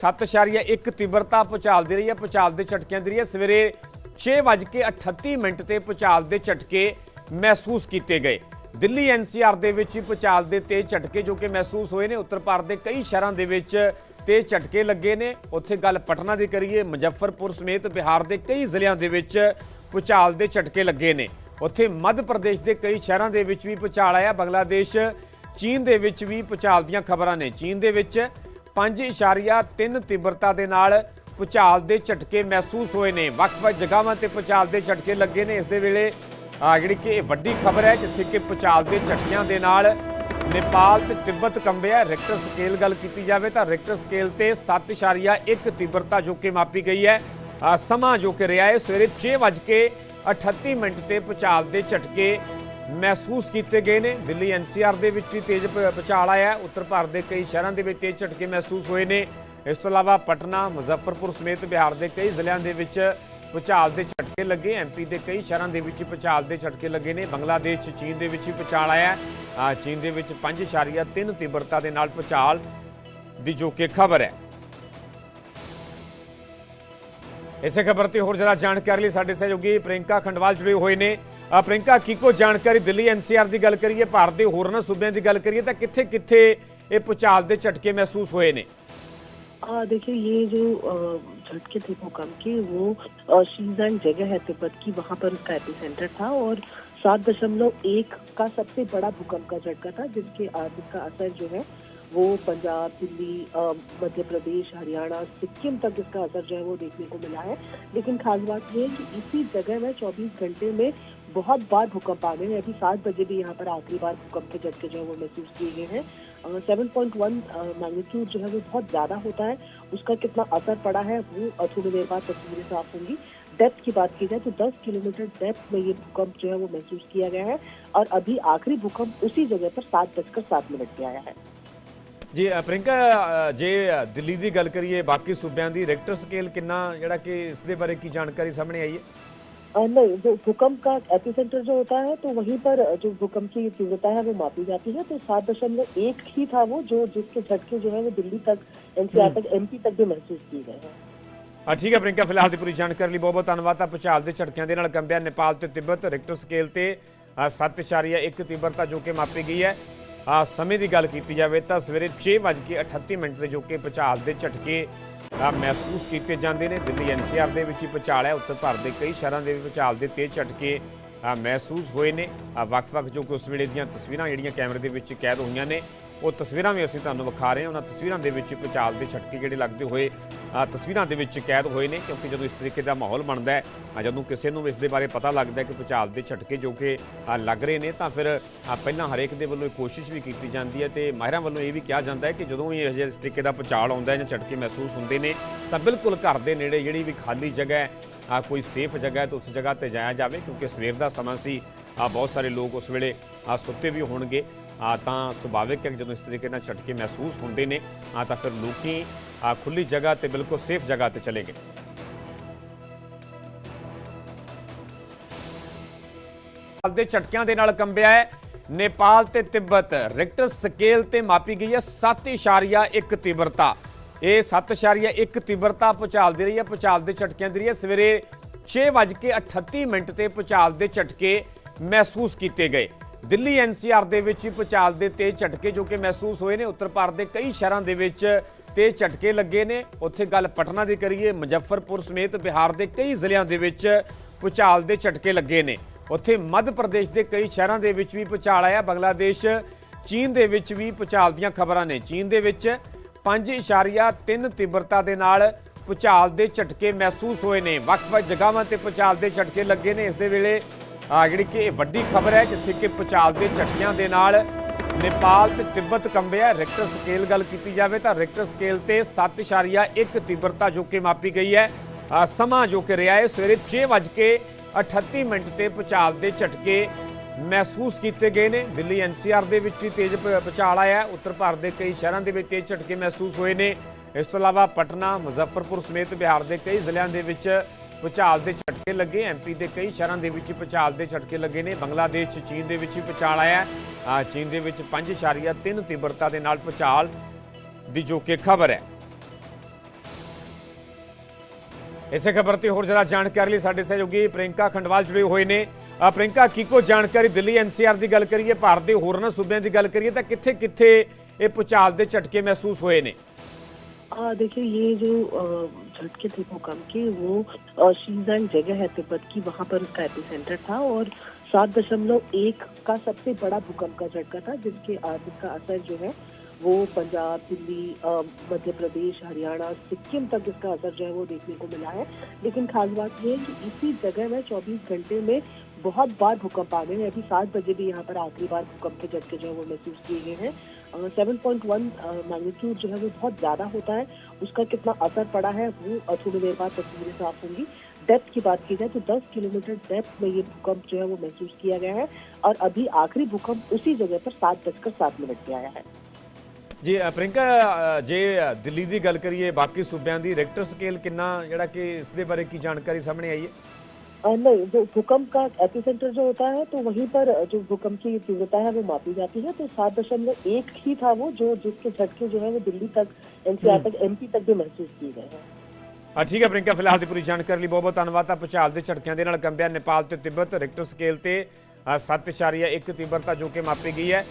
7.1 ਤੀਬਰਤਾ ਭੂਚਾਲ ਦੀ ਰਹੀ ਹੈ ਭੂਚਾਲ ਦੇ ਝਟਕਿਆਂ ਦੀ ਰਹੀ ਹੈ। ਸਵੇਰੇ 6:38 ਮਿੰਟ ਤੇ ਭੂਚਾਲ ਦੇ ਝਟਕੇ ਮਹਿਸੂਸ ਕੀਤੇ ਗਏ। ਦਿੱਲੀ ਐਨਸੀਆਰ ਦੇ ਵਿੱਚ ਵੀ ਭੂਚਾਲ ਦੇ ਤੇਜ਼ ਝਟਕੇ ਜੋ ਕਿ ਮਹਿਸੂਸ ਹੋਏ ਨੇ। ਉੱਤਰ ਭਾਰਤ ਦੇ ਕਈ ਸ਼ਹਿਰਾਂ ਦੇ ਵਿੱਚ ਤੇਜ਼ ਝਟਕੇ ਲੱਗੇ ਨੇ। ਉੱਥੇ ਗੱਲ ਪਟਨਾ ਦੀ ਕਰੀਏ, ਮੁਜ਼ੱਫਰਪੁਰ ਸਮੇਤ ਬਿਹਾਰ ਦੇ ਕਈ ਜ਼ਿਲ੍ਹਿਆਂ ਦੇ ਵਿੱਚ ਭੂਚਾਲ ਦੇ ਝਟਕੇ ਲੱਗੇ ਨੇ। ਉੱਥੇ ਮੱਧ ਪ੍ਰਦੇਸ਼ ਦੇ ਕਈ ਸ਼ਹਿਰਾਂ ਦੇ ਵਿੱਚ ਵੀ ਭੂਚਾਲ ਆਇਆ। ਬੰਗਲਾਦੇਸ਼, ਚੀਨ ਦੇ ਵਿੱਚ ਵੀ ਭੂਚਾਲ ਦੀਆਂ ਖਬਰਾਂ ਨੇ। ਚੀਨ ਦੇ ਵਿੱਚ 5.3 ਤੀਬਰਤਾ ਦੇ ਨਾਲ ਭੂਚਾਲ ਦੇ ਝਟਕੇ ਮਹਿਸੂਸ ਹੋਏ ਨੇ। ਵੱਖ-ਵੱਖ ਜਗ੍ਹਾਵਾਂ ਤੇ ਭੂਚਾਲ ਦੇ ਝਟਕੇ ਲੱਗੇ ਨੇ। ਇਸ ਦੇ ਵੇਲੇ ਜਿਹੜੀ ਕਿ ਇਹ ਵੱਡੀ ਖਬਰ ਹੈ, ਜਿੱਥੇ ਕਿ ਭੂਚਾਲ ਦੇ ਝਟਕਿਆਂ ਦੇ ਨਾਲ ਨੇਪਾਲ ਤੇ ਤਿੱਬਤ ਕੰਬਿਆ। ਰਿਕਟਰ ਸਕੇਲ ਗੱਲ ਕੀਤੀ ਜਾਵੇ ਤਾਂ ਰਿਕਟਰ ਸਕੇਲ ਤੇ 7.1 ਤੀਬਰਤਾ ਜੋ ਕਿ ਮਾਪੀ ਗਈ ਹੈ। ਸਮਾਂ ਜੋ ਕਿ ਰਿਹਾ ਹੈ, ਸਵੇਰੇ 6:38 ਮਿੰਟ ਤੇ ਭੂਚਾਲ ਦੇ ਝਟਕੇ ਮਹਿਸੂਸ ਕੀਤੇ ਗਏ ਨੇ। ਦਿੱਲੀ ਐਨਸੀਆਰ ਦੇ ਵਿੱਚ ਵੀ ਤੇਜ਼ ਭ- ਆਇਆ ਉੱਤਰ ਭਾਰਤ ਦੇ ਕਈ ਸ਼ਹਿਰਾਂ ਦੇ ਵਿੱਚ ਤੇਜ਼ ਝਟਕੇ ਮਹਿਸੂਸ ਹੋਏ ਨੇ। ਇਸ ਤੋਂ ਇਲਾਵਾ ਪਟਨਾ, ਮੁਜ਼ੱਫਰਪੁਰ ਸਮੇਤ ਬਿਹਾਰ ਦੇ ਕਈ ਜ਼ਿਲ੍ਹਿਆਂ ਦੇ ਵਿੱਚ ਭੂਚਾਲ ਦੇ ਝਟਕੇ ਲੱਗੇ। ਐਮਪੀ ਦੇ ਕਈ ਸ਼ਹਿਰਾਂ ਦੇ ਵਿੱਚ ਭੂਚਾਲ ਦੇ ਝਟਕੇ ਲੱਗੇ ਨੇ। ਬੰਗਲਾਦੇਸ਼, ਚੀਨ ਦੇ ਵਿੱਚ ਵੀ ਭੂਚਾਲ ਆਇਆ ਚੀਨ ਦੇ ਵਿੱਚ 5.3 ਤੀਬਰਤਾ ਦੇ ਨਾਲ ਭੂਚਾਲ ਦੀ ਜੋ ਕਿ ਖਬਰ ਹੈ। ਇਸੇ ਖਬਰ ਤੇ ਹੋਰ ਜ਼ਿਆਦਾ ਜਾਣਕਾਰੀ ਲਈ ਸਾਡੇ ਸਹਿਯੋਗੀ ਪ੍ਰਿੰਕਾ ਖੰਡਵਾਲ ਜੁੜੇ ਹੋਏ ਨੇ। ਪ੍ਰਿੰਕਾ ਕੀ ਕੋ ਜਾਣਕਾਰੀ ਦਿੱਲੀ ਐਨਸੀਆਰ ਦੀ ਗੱਲ ਕਰੀਏ ਭਾਰਤ ਦੇ ਹੋਰਨਾਂ ਸੂਬਿਆਂ ਦੀ ਗੱਲ ਕਰੀਏ ਤਾਂ ਕਿੱਥੇ ਕਿੱਥੇ ਇਹ ਭੂਚਾਲ ਦੇ ਝਟਕੇ ਮਹਿਸੂਸ ਹੋਏ ਨੇ आ, देखिए ये जो अ, झटके थे भूकंप के वो अ, शीजान जगह है तिब्बत की वहां पर उसका एपिसेंटर था और सात दशमलव एक का सबसे बड़ा भूकंप का झटका था जिसके अ, जिसका असर जो है वो पंजाब दिल्ली अ, मध्य प्रदेश हरियाणा सिक्किम तक इसका असर जो है वो देखने को मिला है लेकिन खास बात ये है कि इसी जगह में 24 घंटे में बहुत बार भूकंप आ गए हैं अभी सात बजे भी यहाँ पर आखिरी बार भूकंप के झटके जो है वो महसूस किए गए हैं सेवन पॉइंट वन मैग्नीट्यूड जो है वो बहुत ज्यादा होता है उसका कितना असर पड़ा है वो अ, थोड़ी देर बाद तस्वीरें साफ होंगी डेप्थ की बात की जाए तो 10 किलोमीटर डेप्थ में ये भूकंप जो है वो महसूस किया गया है और अभी आखिरी भूकंप उसी जगह पर सात बजकर सात मिनट पे आया है ਜੀ ਅ, ਪ੍ਰਿੰਕਾ ਅ, ਜੇ ਅ, ਦਿੱਲੀ ਦੀ ਗੱਲ ਕਰੀਏ ਬਾਕੀ ਸੂਬਿਆਂ ਦੀ ਰਿਕਟਰ ਸਕੇਲ ਕਿੰਨਾ ਜਿਹੜਾ ਕਿ ਇਸ ਦੇ ਬਾਰੇ ਕੀ ਜਾਣਕਾਰੀ ਸਾਹਮਣੇ ਆਈ ਹੈ अ, नहीं जो भूकंप का एपिसेंटर जो होता है तो वहीं पर जो भूकंप की तीव्रता है वो मापी जाती है तो सात दशमलव एक ही था वो जो जिसके झटके जो है वो दिल्ली तक एनसीआर तक एमपी तक भी महसूस किए गए हैं ਆ ਠੀਕ ਹੈ ਪ੍ਰਿੰਕਾ ਫਿਲਹਾਲ ਦੀ ਪੂਰੀ ਜਾਣਕਾਰੀ ਲਈ ਬਹੁਤ ਬਹੁਤ ਧੰਨਵਾਦ ਤਾਂ ਭੂਚਾਲ ਦੇ ਝਟਕਿਆਂ ਦੇ ਨਾਲ ਕੰਬਿਆ ਨੇਪਾਲ ਤੇ ਤਿੱਬਤ ਰਿਕਟਰ ਸਕੇਲ ਤੇ ਅ, 7.1 ਤੀਬਰਤਾ ਜੋ ਕਿ ਮਾਪੀ ਗਈ ਹੈ ਆ ਸਮੇਂ ਦੀ ਗੱਲ ਕੀਤੀ ਜਾਵੇ ਤਾਂ ਸਵੇਰੇ 6:38 ਮਿੰਟ ਤੇ ਜੋ ਕਿ ਭੂਚਾਲ ਦੇ ਝਟਕੇ ਅ, ਮਹਿਸੂਸ ਕੀਤੇ ਜਾਂਦੇ ਨੇ। ਦਿੱਲੀ ਐਨਸੀਆਰ ਦੇ ਵਿੱਚ ਹੀ ਭੂਚਾਲ ਹੈ। ਉੱਤਰ ਭਾਰਤ ਦੇ ਕਈ ਸ਼ਹਿਰਾਂ ਦੇ ਵੀ ਭੂਚਾਲ ਦੇ ਤੇਜ਼ ਝਟਕੇ ਮਹਿਸੂਸ ਹੋਏ ਨੇ। ਵੱਖ-ਵੱਖ ਜੋ ਕਿ ਉਸ ਵੇਲੇ ਦੀਆਂ ਤਸਵੀਰਾਂ ਜਿਹੜੀਆਂ ਕੈਮਰੇ ਦੇ ਵਿੱਚ ਕੈਦ ਹੋਈਆਂ ਨੇ। ਉਹ ਤਸਵੀਰਾਂ ਵੀ ਅਸੀਂ ਤੁਹਾਨੂੰ ਵਿਖਾ ਰਹੇ ਹਾਂ। ਉਹਨਾਂ ਤਸਵੀਰਾਂ ਦੇ ਵਿੱਚ ਭੂਚਾਲ ਦੇ ਝਟਕੇ ਜਿਹੜੇ ਲੱਗਦੇ ਹੋਏ ਤਸਵੀਰਾਂ ਦੇ ਵਿੱਚ ਕੈਦ ਹੋਏ ਨੇ ਕਿਉਂਕਿ ਜਦੋਂ ਇਸ ਤਰੀਕੇ ਦਾ ਮਾਹੌਲ ਬਣਦਾ ਹੈ ਜਦੋਂ ਕਿਸੇ ਨੂੰ ਇਸ ਦੇ ਬਾਰੇ ਪਤਾ ਲੱਗਦਾ ਹੈ ਕਿ ਭੂਚਾਲ ਦੇ ਝਟਕੇ ਜੋ ਕਿ ਲੱਗ ਰਹੇ ਨੇ, ਤਾਂ ਫਿਰ ਪਹਿਲਾਂ ਹਰੇਕ ਦੇ ਵੱਲੋਂ ਕੋਸ਼ਿਸ਼ ਵੀ ਕੀਤੀ ਜਾਂਦੀ ਹੈ ਤੇ ਮਾਹਿਰਾਂ ਵੱਲੋਂ ਇਹ ਵੀ ਕਿਹਾ ਜਾਂਦਾ ਹੈ ਕਿ ਜਦੋਂ ਵੀ ਇਹ ਜਿਹੇ ਇਸ ਤਰੀਕੇ ਦਾ ਭੂਚਾਲ ਆਉਂਦਾ ਹੈ ਜਾਂ ਝਟਕੇ ਮਹਿਸੂਸ ਹੁੰਦੇ ਨੇ, ਤਾਂ ਬਿਲਕੁਲ ਘਰ ਦੇ ਨੇੜੇ ਜਿਹੜੀ ਵੀ ਖਾਲੀ ਜਗ੍ਹਾ ਹੈ ਆ ਕੋਈ ਸੇਫ ਜਗ੍ਹਾ ਹੈ ਤਾਂ ਉਸ ਜਗ੍ਹਾ ਤੇ ਜਾਇਆ ਜਾਵੇ ਕਿਉਂਕਿ ਸਵੇਰ ਦਾ ਸਮਾਂ ਸੀ ਆ ਬਹੁਤ ਸਾਰੇ ਲੋਕ ਉਸ ਵੇਲੇ ਸੁੱਤੇ ਵੀ ਹੋਣਗੇ। ਤਾਂ ਸੁਭਾਵਿਕ ਹੈ ਕਿ ਜਦੋਂ ਇਸ ਤਰੀਕੇ ਨਾਲ ਝਟਕੇ ਮਹਿਸੂਸ ਹੁੰਦੇ ਨੇ, ਆ ਤਾਂ ਫਿਰ ਲੋਕੀ ਖੁੱਲੀ ਜਗ੍ਹਾ ਤੇ ਬਿਲਕੁਲ ਸੇਫ ਜਗ੍ਹਾ ਤੇ ਚਲੇ ਗਏ। ਦੇ ਝਟਕਿਆਂ ਦੇ ਨਾਲ ਕੰਬਿਆ ਹੈ, ਨੇਪਾਲ ਤੇ ਤਿੱਬਤ। ਰਿਕਟਰ ਸਕੇਲ ਤੇ ਮਾਪੀ ਗਈ ਹੈ 7.1 ਤੀਬਰਤਾ। ਇਹ 7.1 ਤੀਬਰਤਾ ਭੂਚਾਲ ਦੇ ਰਹੀ ਹੈ, ਭੂਚਾਲ ਦੇ ਝਟਕਿਆਂ ਦੀ ਰਹੀ ਹੈ। ਸਵੇਰੇ 6:38 ਮਿੰਟ ਤੇ ਭੂਚਾਲ ਦੇ ਝਟਕੇ ਮਹਿਸੂਸ ਕੀਤੇ ਗਏ। ਦਿੱਲੀ ਐਨਸੀਆਰ ਦੇ ਵਿੱਚ ਵੀ ਭੂਚਾਲ ਦੇ ਤੇਜ਼ ਝਟਕੇ ਜੋ ਕਿ ਮਹਿਸੂਸ ਹੋਏ ਨੇ। ਉੱਤਰ ਭਾਰਤ ਦੇ ਕਈ ਸ਼ਹਿਰਾਂ ਦੇ ਵਿੱਚ ਤੇਜ਼ ਝਟਕੇ ਲੱਗੇ ਨੇ। ਉੱਥੇ ਗੱਲ ਪਟਨਾ ਦੀ ਕਰੀਏ, ਮੁਜ਼ੱਫਰਪੁਰ ਸਮੇਤ ਬਿਹਾਰ ਦੇ ਕਈ ਜ਼ਿਲ੍ਹਿਆਂ ਦੇ ਵਿੱਚ ਭੂਚਾਲ ਦੇ ਝਟਕੇ ਲੱਗੇ ਨੇ। ਉੱਥੇ ਮੱਧ ਪ੍ਰਦੇਸ਼ ਦੇ ਕਈ ਸ਼ਹਿਰਾਂ ਦੇ ਵਿੱਚ ਵੀ ਭੂਚਾਲ ਆਇਆ। ਬੰਗਲਾਦੇਸ਼, ਚੀਨ ਦੇ ਵਿੱਚ ਵੀ ਭੂਚਾਲ ਦੀਆਂ ਖਬਰਾਂ ਨੇ। ਚੀਨ ਦੇ ਵਿੱਚ 5.3 ਤੀਬਰਤਾ ਦੇ ਨਾਲ ਭੂਚਾਲ ਦੇ ਝਟਕੇ ਮਹਿਸੂਸ ਹੋਏ ਨੇ। ਵੱਖ-ਵੱਖ ਜਗ੍ਹਾਵਾਂ ਤੇ ਭੂਚਾਲ ਦੇ ਝਟਕੇ ਲੱਗੇ ਨੇ। ਇਸ ਦੇ ਵੇਲੇ ਜਿਹੜੀ ਕਿ ਇਹ ਵੱਡੀ ਖਬਰ ਹੈ, ਜਿੱਥੇ ਕਿ ਭੂਚਾਲ ਦੇ ਝਟਕਿਆਂ ਦੇ ਨਾਲ ਨੇਪਾਲ ਤੇ ਤਿੱਬਤ ਕੰਬਿਆ ਰਿਕਟਰ ਸਕੇਲ ਗੱਲ ਕੀਤੀ ਜਾਵੇ ਤਾਂ ਰਿਕਟਰ ਸਕੇਲ ਤੇ 7.1 ਤੀਬਰਤਾ ਜੋ ਕਿ ਮਾਪੀ ਗਈ ਹੈ। ਸਮਾਂ ਜੋ ਕਿ ਰਿਹਾ ਹੈ, ਸਵੇਰੇ 6:38 ਮਿੰਟ ਤੇ ਭੂਚਾਲ ਦੇ ਝਟਕੇ ਮਹਿਸੂਸ ਕੀਤੇ ਗਏ ਨੇ। ਦਿੱਲੀ ਐਨਸੀਆਰ ਦੇ ਵਿੱਚ ਵੀ ਤੇਜ਼ ਭ- ਆਇਆ ਉੱਤਰ ਭਾਰਤ ਦੇ ਕਈ ਸ਼ਹਿਰਾਂ ਦੇ ਵਿੱਚ ਤੇਜ਼ ਝਟਕੇ ਮਹਿਸੂਸ ਹੋਏ ਨੇ। ਇਸ ਤੋਂ ਇਲਾਵਾ ਪਟਨਾ, ਮੁਜ਼ੱਫਰਪੁਰ ਸਮੇਤ ਬਿਹਾਰ ਦੇ ਕਈ ਜ਼ਿਲ੍ਹਿਆਂ ਦੇ ਵਿੱਚ ਭੂਚਾਲ ਦੇ ਝਟਕੇ ਲੱਗੇ। ਐਮਪੀ ਦੇ ਕਈ ਸ਼ਹਿਰਾਂ ਦੇ ਵਿੱਚ ਭੂਚਾਲ ਦੇ ਝਟਕੇ ਲੱਗੇ ਨੇ। ਬੰਗਲਾਦੇਸ਼ ਚੀਨ ਦੇ ਵਿੱਚ ਵੀ ਭੂਚਾਲ ਆਇਆ ਚੀਨ ਦੇ ਵਿੱਚ 5.3 ਤੀਬਰਤਾ ਦੇ ਨਾਲ ਭੂਚਾਲ ਦੀ ਜੋ ਕਿ ਖਬਰ ਹੈ। ਇਸੇ ਖਬਰ ਤੇ ਹੋਰ ਜ਼ਿਆਦਾ ਜਾਣਕਾਰੀ ਲਈ ਸਾਡੇ ਸਹਿਯੋਗੀ ਪ੍ਰਿੰਕਾ ਖੰਡਵਾਲ ਜੁੜੇ ਹੋਏ ਨੇ। ਅ, ਕੀ ਕੀਕੋ ਜਾਣਕਾਰੀ ਦਿੱਲੀ ਐਨਸੀਆਰ ਦੀ ਗੱਲ ਕਰੀਏ? ਭਾਰਤ ਦੇ ਹੋਰਨਾਂ ਸੂਬਿਆਂ ਦੀ ਗੱਲ ਕਰੀਏ ਤਾਂ ਕਿੱਥੇ ਕਿੱਥੇ ਇਹ ਭੂਚਾਲ ਦੇ ਝਟਕੇ ਮਹਿਸੂਸ ਹੋਏ ਨੇ? देखिए, ये जो झटके थे भूकंप के वो शीजान जगह है तिब्बत की, वहाँ पर उसका एपी सेंटर था और सात दशमलव एक का सबसे बड़ा भूकंप का झटका था, जिसके जिसका असर जो है, वो पंजाब, दिल्ली मध्य प्रदेश, हरियाणा, सिक्किम तक इसका असर जो है वो देखने को मिला है। लेकिन खास बात ये है कि इसी जगह में 24 घंटे में बहुत बार भूकंप आ गए हैं। अभी सात बजे भी यहाँ पर आखिरी बार भूकंप के झटके जो है वो महसूस किए गए हैं। सेवन पॉइंट वन मैग्नीट्यूड जो है वो बहुत ज्यादा होता है उसका कितना असर पड़ा है वो अ, थोड़ी देर बाद तस्वीरें साफ होंगी डेप्थ की बात की जाए तो 10 किलोमीटर डेप्थ में ये भूकंप जो है वो महसूस किया गया है और अभी आखिरी भूकंप उसी जगह पर सात बजकर सात मिनट पे आया है ਜੀ ਅ, ਪ੍ਰਿੰਕਾ ਅ, ਜੇ ਅ, ਦਿੱਲੀ ਦੀ ਗੱਲ ਕਰੀਏ ਬਾਕੀ ਸੂਬਿਆਂ ਦੀ ਰੈਕਟਰ ਸਕੇਲ ਕਿੰਨਾ ਜਿਹੜਾ ਕਿ ਇਸ ਦੇ ਬਾਰੇ ਕੀ ਜਾਣਕਾਰੀ ਸਾਹਮਣੇ ਆਈ ਹੈ अ, नहीं जो भूकंप का एपिसेंटर जो होता है तो वहीं पर जो भूकंप की तीव्रता है वो मापी जाती है तो सात दशमलव एक ही था वो जो जिसके झटके जो है वो दिल्ली तक एनसीआर तक एमपी तक भी महसूस किए गए हैं ਆ ਠੀਕ ਹੈ ਪ੍ਰਿੰਕਾ ਫਿਲਹਾਲ ਦੀ ਪੂਰੀ ਜਾਣਕਾਰੀ ਲਈ ਬਹੁਤ ਬਹੁਤ ਧੰਨਵਾਦ ਤਾਂ ਭੂਚਾਲ ਦੇ ਝਟਕਿਆਂ ਦੇ ਨਾਲ ਕੰਬਿਆ ਨੇਪਾਲ ਤੇ ਤਿੱਬਤ ਰੈਕਟਰ ਸਕੇਲ ਤੇ ਅ, 7.1 ਤੀਬਰਤਾ ਜੋ ਕਿ ਮਾਪੀ ਗਈ ਹੈ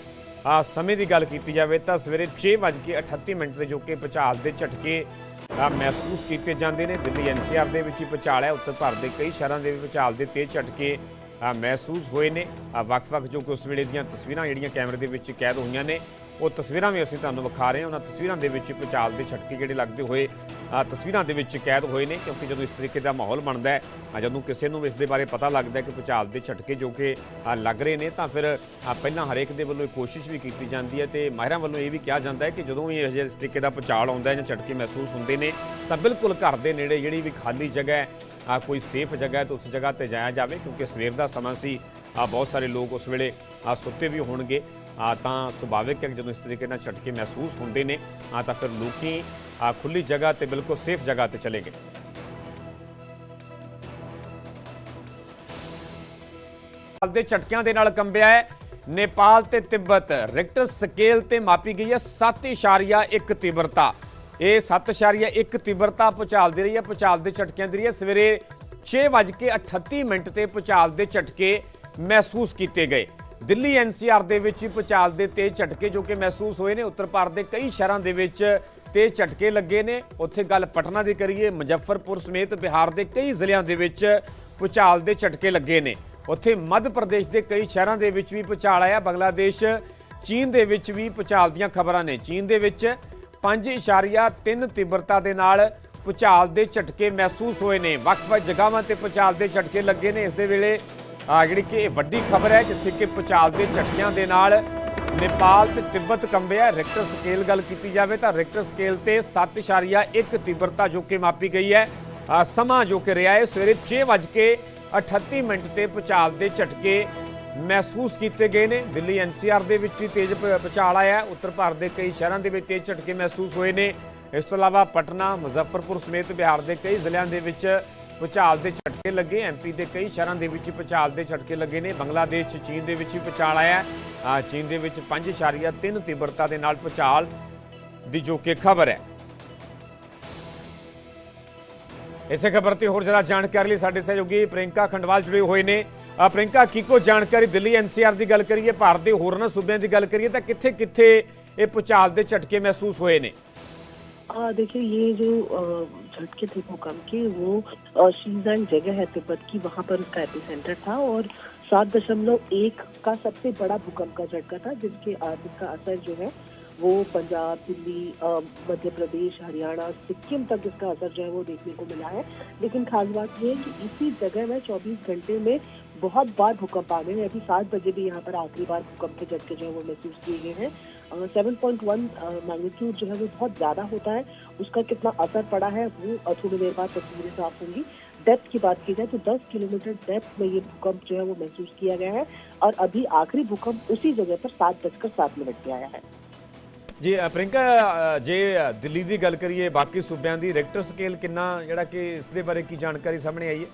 ਆ ਸਮੇਂ ਦੀ ਗੱਲ ਕੀਤੀ ਜਾਵੇ ਤਾਂ ਸਵੇਰੇ 6:38 ਮਿੰਟ ਤੇ ਜੋ ਕਿ ਭੂਚਾਲ ਦੇ ਝਟਕੇ ਅ, ਮਹਿਸੂਸ ਕੀਤੇ ਜਾਂਦੇ ਨੇ। ਦਿੱਲੀ ਐਨਸੀਆਰ ਦੇ ਵਿੱਚ ਹੀ ਭੂਚਾਲ ਹੈ। ਉੱਤਰ ਭਾਰਤ ਦੇ ਕਈ ਸ਼ਹਿਰਾਂ ਦੇ ਵੀ ਭੂਚਾਲ ਦੇ ਤੇਜ਼ ਝਟਕੇ ਮਹਿਸੂਸ ਹੋਏ ਨੇ। ਅ, ਵੱਖ-ਵੱਖ ਜੋ ਕਿ ਉਸ ਵੇਲੇ ਦੀਆਂ ਤਸਵੀਰਾਂ ਜਿਹੜੀਆਂ ਕੈਮਰੇ ਦੇ ਵਿੱਚ ਕੈਦ ਹੋਈਆਂ ਨੇ ਉਹ ਤਸਵੀਰਾਂ ਵੀ ਅਸੀਂ ਤੁਹਾਨੂੰ ਵਿਖਾ ਰਹੇ ਹਾਂ। ਉਹਨਾਂ ਤਸਵੀਰਾਂ ਦੇ ਵਿੱਚ ਭੂਚਾਲ ਦੇ ਝਟਕੇ ਜਿਹੜੇ ਲੱਗਦੇ ਹੋਏ ਤਸਵੀਰਾਂ ਦੇ ਵਿੱਚ ਕੈਦ ਹੋਏ ਨੇ ਕਿਉਂਕਿ ਜਦੋਂ ਇਸ ਤਰੀਕੇ ਦਾ ਮਾਹੌਲ ਬਣਦਾ ਹੈ ਜਦੋਂ ਕਿਸੇ ਨੂੰ ਇਸ ਦੇ ਬਾਰੇ ਪਤਾ ਲੱਗਦਾ ਹੈ ਕਿ ਭੁਚਾਲ ਦੇ ਝਟਕੇ ਜੋ ਕਿ ਲੱਗ ਰਹੇ ਨੇ, ਤਾਂ ਫਿਰ ਪਹਿਲਾਂ ਹਰੇਕ ਦੇ ਵੱਲੋਂ ਇਹ ਕੋਸ਼ਿਸ਼ ਵੀ ਕੀਤੀ ਜਾਂਦੀ ਹੈ ਤੇ ਮਾਹਿਰਾਂ ਵੱਲੋਂ ਇਹ ਵੀ ਕਿਹਾ ਜਾਂਦਾ ਹੈ ਕਿ ਜਦੋਂ ਵੀ ਇਹ ਇਸ ਤਰੀਕੇ ਦਾ ਭੁਚਾਲ ਆਉਂਦਾ ਹੈ ਜਾਂ ਝਟਕੇ ਮਹਿਸੂਸ ਹੁੰਦੇ ਨੇ, ਤਾਂ ਬਿਲਕੁਲ ਘਰ ਦੇ ਨੇੜੇ ਜਿਹੜੀ ਵੀ ਖਾਲੀ ਜਗ੍ਹਾ ਹੈ ਆ ਕੋਈ ਸੇਫ ਜਗ੍ਹਾ ਹੈ, ਤਾਂ ਉਸ ਜਗ੍ਹਾ ਤੇ ਜਾਇਆ ਜਾਵੇ ਕਿਉਂਕਿ ਸਵੇਰ ਦਾ ਸਮਾਂ ਸੀ ਆ ਬਹੁਤ ਸਾਰੇ ਲੋਕ ਉਸ ਵੇਲੇ ਆ ਸੁੱਤੇ ਵੀ ਹੋਣਗੇ ਆ ਤਾਂ ਸੁਭਾਵਿਕ ਹੈ ਕਿ ਜਦੋਂ ਇਸ ਤਰੀਕੇ ਨਾਲ ਝਟਕੇ ਮਹਿਸੂਸ ਹੁੰਦੇ ਨੇ ਆ ਤਾਂ ਫਿਰ ਲੋਕੀ ਆ ਖੁੱਲੀ ਜਗ੍ਹਾ ਤੇ ਬਿਲਕੁਲ ਸੇਫ ਜਗ੍ਹਾ ਤੇ ਚਲੇ ਗਏ। ਦੇ ਝਟਕਿਆਂ ਦੇ ਨਾਲ ਕੰਬਿਆ ਹੈ, ਨੇਪਾਲ ਤੇ ਤਿੱਬਤ। ਰਿਕਟਰ ਸਕੇਲ ਤੇ ਮਾਪੀ ਗਈ ਹੈ 7.1 ਤੀਬਰਤਾ। ਇਹ 7.1 ਤੀਬਰਤਾ ਭੂਚਾਲ ਦੀ ਰਹੀ ਹੈ, ਭੂਚਾਲ ਦੇ ਝਟਕਿਆਂ ਦੀ ਰਹੀ ਹੈ। ਸਵੇਰੇ 6:38 ਮਿੰਟ ਤੇ ਭੂਚਾਲ ਦੇ ਝਟਕੇ ਮਹਿਸੂਸ ਕੀਤੇ ਗਏ। ਦਿੱਲੀ ਐਨਸੀਆਰ ਦੇ ਵਿੱਚ ਹੀ ਭੂਚਾਲ ਦੇ ਤੇਜ਼ ਝਟਕੇ ਜੋ ਕਿ ਮਹਿਸੂਸ ਹੋਏ ਨੇ, ਉੱਤਰ ਭਾਰਤ ਦੇ ਕਈ ਸ਼ਹਿਰਾਂ ਦੇ ਵਿੱਚ ਤੇਜ਼ ਝਟਕੇ ਲੱਗੇ ਨੇ। ਉੱਥੇ ਗੱਲ ਪਟਨਾ ਦੀ ਕਰੀਏ। ਮੁਜ਼ੱਫਰਪੁਰ ਸਮੇਤ ਬਿਹਾਰ ਦੇ ਕਈ ਜ਼ਿਲ੍ਹਿਆਂ ਦੇ ਵਿੱਚ ਭੂਚਾਲ ਦੇ ਝਟਕੇ ਲੱਗੇ ਨੇ। ਉੱਥੇ ਮੱਧ ਪ੍ਰਦੇਸ਼ ਦੇ ਕਈ ਸ਼ਹਿਰਾਂ ਦੇ ਵਿੱਚ ਵੀ ਭੂਚਾਲ ਆਇਆ। ਬੰਗਲਾਦੇਸ਼, ਚੀਨ ਦੇ ਵਿੱਚ ਵੀ ਭੂਚਾਲ ਦੀਆਂ ਖਬਰਾਂ ਨੇ। ਚੀਨ ਦੇ ਵਿੱਚ 5.3 ਤੀਬਰਤਾ ਦੇ ਨਾਲ ਭੂਚਾਲ ਦੇ ਝਟਕੇ ਮਹਿਸੂਸ ਹੋਏ ਨੇ। ਵੱਖ-ਵੱਖ ਜਗ੍ਹਾਵਾਂ ਤੇ ਭੂਚਾਲ ਦੇ ਝਟਕੇ ਲੱਗੇ ਨੇ। ਇਸ ਦੇ ਵੇਲੇ ਜਿਹੜੀ ਕਿ ਇਹ ਵੱਡੀ ਖਬਰ ਹੈ, ਜਿੱਥੇ ਕਿ ਭੂਚਾਲ ਦੇ ਝਟਕਿਆਂ ਦੇ ਨਾਲ ਨੇਪਾਲ ਤੇ ਤਿੱਬਤ ਕੰਬਿਆ ਰਿਕਟਰ ਸਕੇਲ ਗੱਲ ਕੀਤੀ ਜਾਵੇ ਤਾਂ ਰਿਕਟਰ ਸਕੇਲ ਤੇ 7.1 ਤੀਬਰਤਾ ਜੋ ਕਿ ਮਾਪੀ ਗਈ ਹੈ। ਸਮਾਂ ਜੋ ਕਿ ਰਿਹਾ ਹੈ, ਸਵੇਰੇ 6:38 ਮਿੰਟ ਤੇ ਭੂਚਾਲ ਦੇ ਝਟਕੇ ਮਹਿਸੂਸ ਕੀਤੇ ਗਏ ਨੇ। ਦਿੱਲੀ ਐਨਸੀਆਰ ਦੇ ਵਿੱਚ ਵੀ ਤੇਜ਼ ਭ- ਆਇਆ ਉੱਤਰ ਭਾਰਤ ਦੇ ਕਈ ਸ਼ਹਿਰਾਂ ਦੇ ਵਿੱਚ ਤੇਜ਼ ਝਟਕੇ ਮਹਿਸੂਸ ਹੋਏ ਨੇ। ਇਸ ਤੋਂ ਇਲਾਵਾ ਪਟਨਾ, ਮੁਜ਼ੱਫਰਪੁਰ ਸਮੇਤ ਬਿਹਾਰ ਦੇ ਕਈ ਜ਼ਿਲ੍ਹਿਆਂ ਦੇ ਵਿੱਚ ਭੂਚਾਲ ਦੇ ਝਟਕੇ ਲੱਗੇ। ਐਮਪੀ ਦੇ ਕਈ ਸ਼ਹਿਰਾਂ ਦੇ ਵਿੱਚ ਭੂਚਾਲ ਦੇ ਝਟਕੇ ਲੱਗੇ ਨੇ। ਬੰਗਲਾਦੇਸ਼, ਚੀਨ ਦੇ ਵਿੱਚ ਵੀ ਭੂਚਾਲ ਆਇਆ ਚੀਨ ਦੇ ਵਿੱਚ 5.3 ਤੀਬਰਤਾ ਦੇ ਨਾਲ ਭੂਚਾਲ ਦੀ ਜੋ ਕਿ ਖਬਰ ਹੈ ਇਸੇ ਖਬਰ ਤੇ ਹੋਰ ਜ਼ਿਆਦਾ ਜਾਣਕਾਰੀ ਲਈ ਸਾਡੇ ਸਹਿਯੋਗੀ ਪ੍ਰਿੰਕਾ ਖੰਡਵਾਲ ਜੁੜੇ ਹੋਏ ਨੇ ਅ, ਪ੍ਰਿੰਕਾ ਕੀਕੋ ਜਾਣਕਾਰੀ ਦਿੱਲੀ ਐਨਸੀਆਰ ਦੀ ਗੱਲ ਕਰੀਏ ਭਾਰਤ ਦੇ ਹੋਰਨਾਂ ਸੂਬਿਆਂ ਦੀ ਗੱਲ ਕਰੀਏ ਤਾਂ ਕਿੱਥੇ ਕਿੱਥੇ ਇਹ ਭੂਚਾਲ ਦੇ ਝਟਕੇ ਮਹਿਸੂਸ ਹੋਏ ਨੇ आ, देखिए ये जो अ, झटके थे भूकंप के वो अ, शीजान जगह है तिब्बत की वहां पर उसका एपिसेंटर था और सात दशमलव एक का सबसे बड़ा भूकंप का झटका था, जिसके जिसका असर जो है वो पंजाब, दिल्ली मध्य प्रदेश, हरियाणा, सिक्किम तक इसका असर जो है वो देखने को मिला है। लेकिन खास बात यह है कि इसी जगह में 24 घंटे में बहुत बार भूकंप आ गए हैं। अभी सात बजे भी यहाँ पर आखिरी बार भूकंप के झटके जो है वो महसूस किए गए हैं। सेवन पॉइंट वन मैग्नीट्यूड जो है वो बहुत ज़्यादा होता है। उसका कितना असर पड़ा है वो थोड़ी देर बाद तस्वीरें साफ़ होंगी। डेप्थ की बात की जाए तो 10 किलोमीटर डेप्थ में ये भूकंप जो है वो महसूस किया गया है और अभी आखिरी भूकंप उसी जगह पर सात बजकर सात मिनट पे आया है ਜੀ ਅ, ਪ੍ਰਿੰਕਾ ਅ, ਜੇ ਅ, ਦਿੱਲੀ ਦੀ ਗੱਲ ਕਰੀਏ ਬਾਕੀ ਸੂਬਿਆਂ ਦੀ ਰੈਕਟਰ ਸਕੇਲ ਕਿੰਨਾ ਜਿਹੜਾ ਕਿ ਇਸ ਦੇ ਬਾਰੇ ਕੀ ਜਾਣਕਾਰੀ ਸਾਹਮਣੇ ਆਈ ਹੈ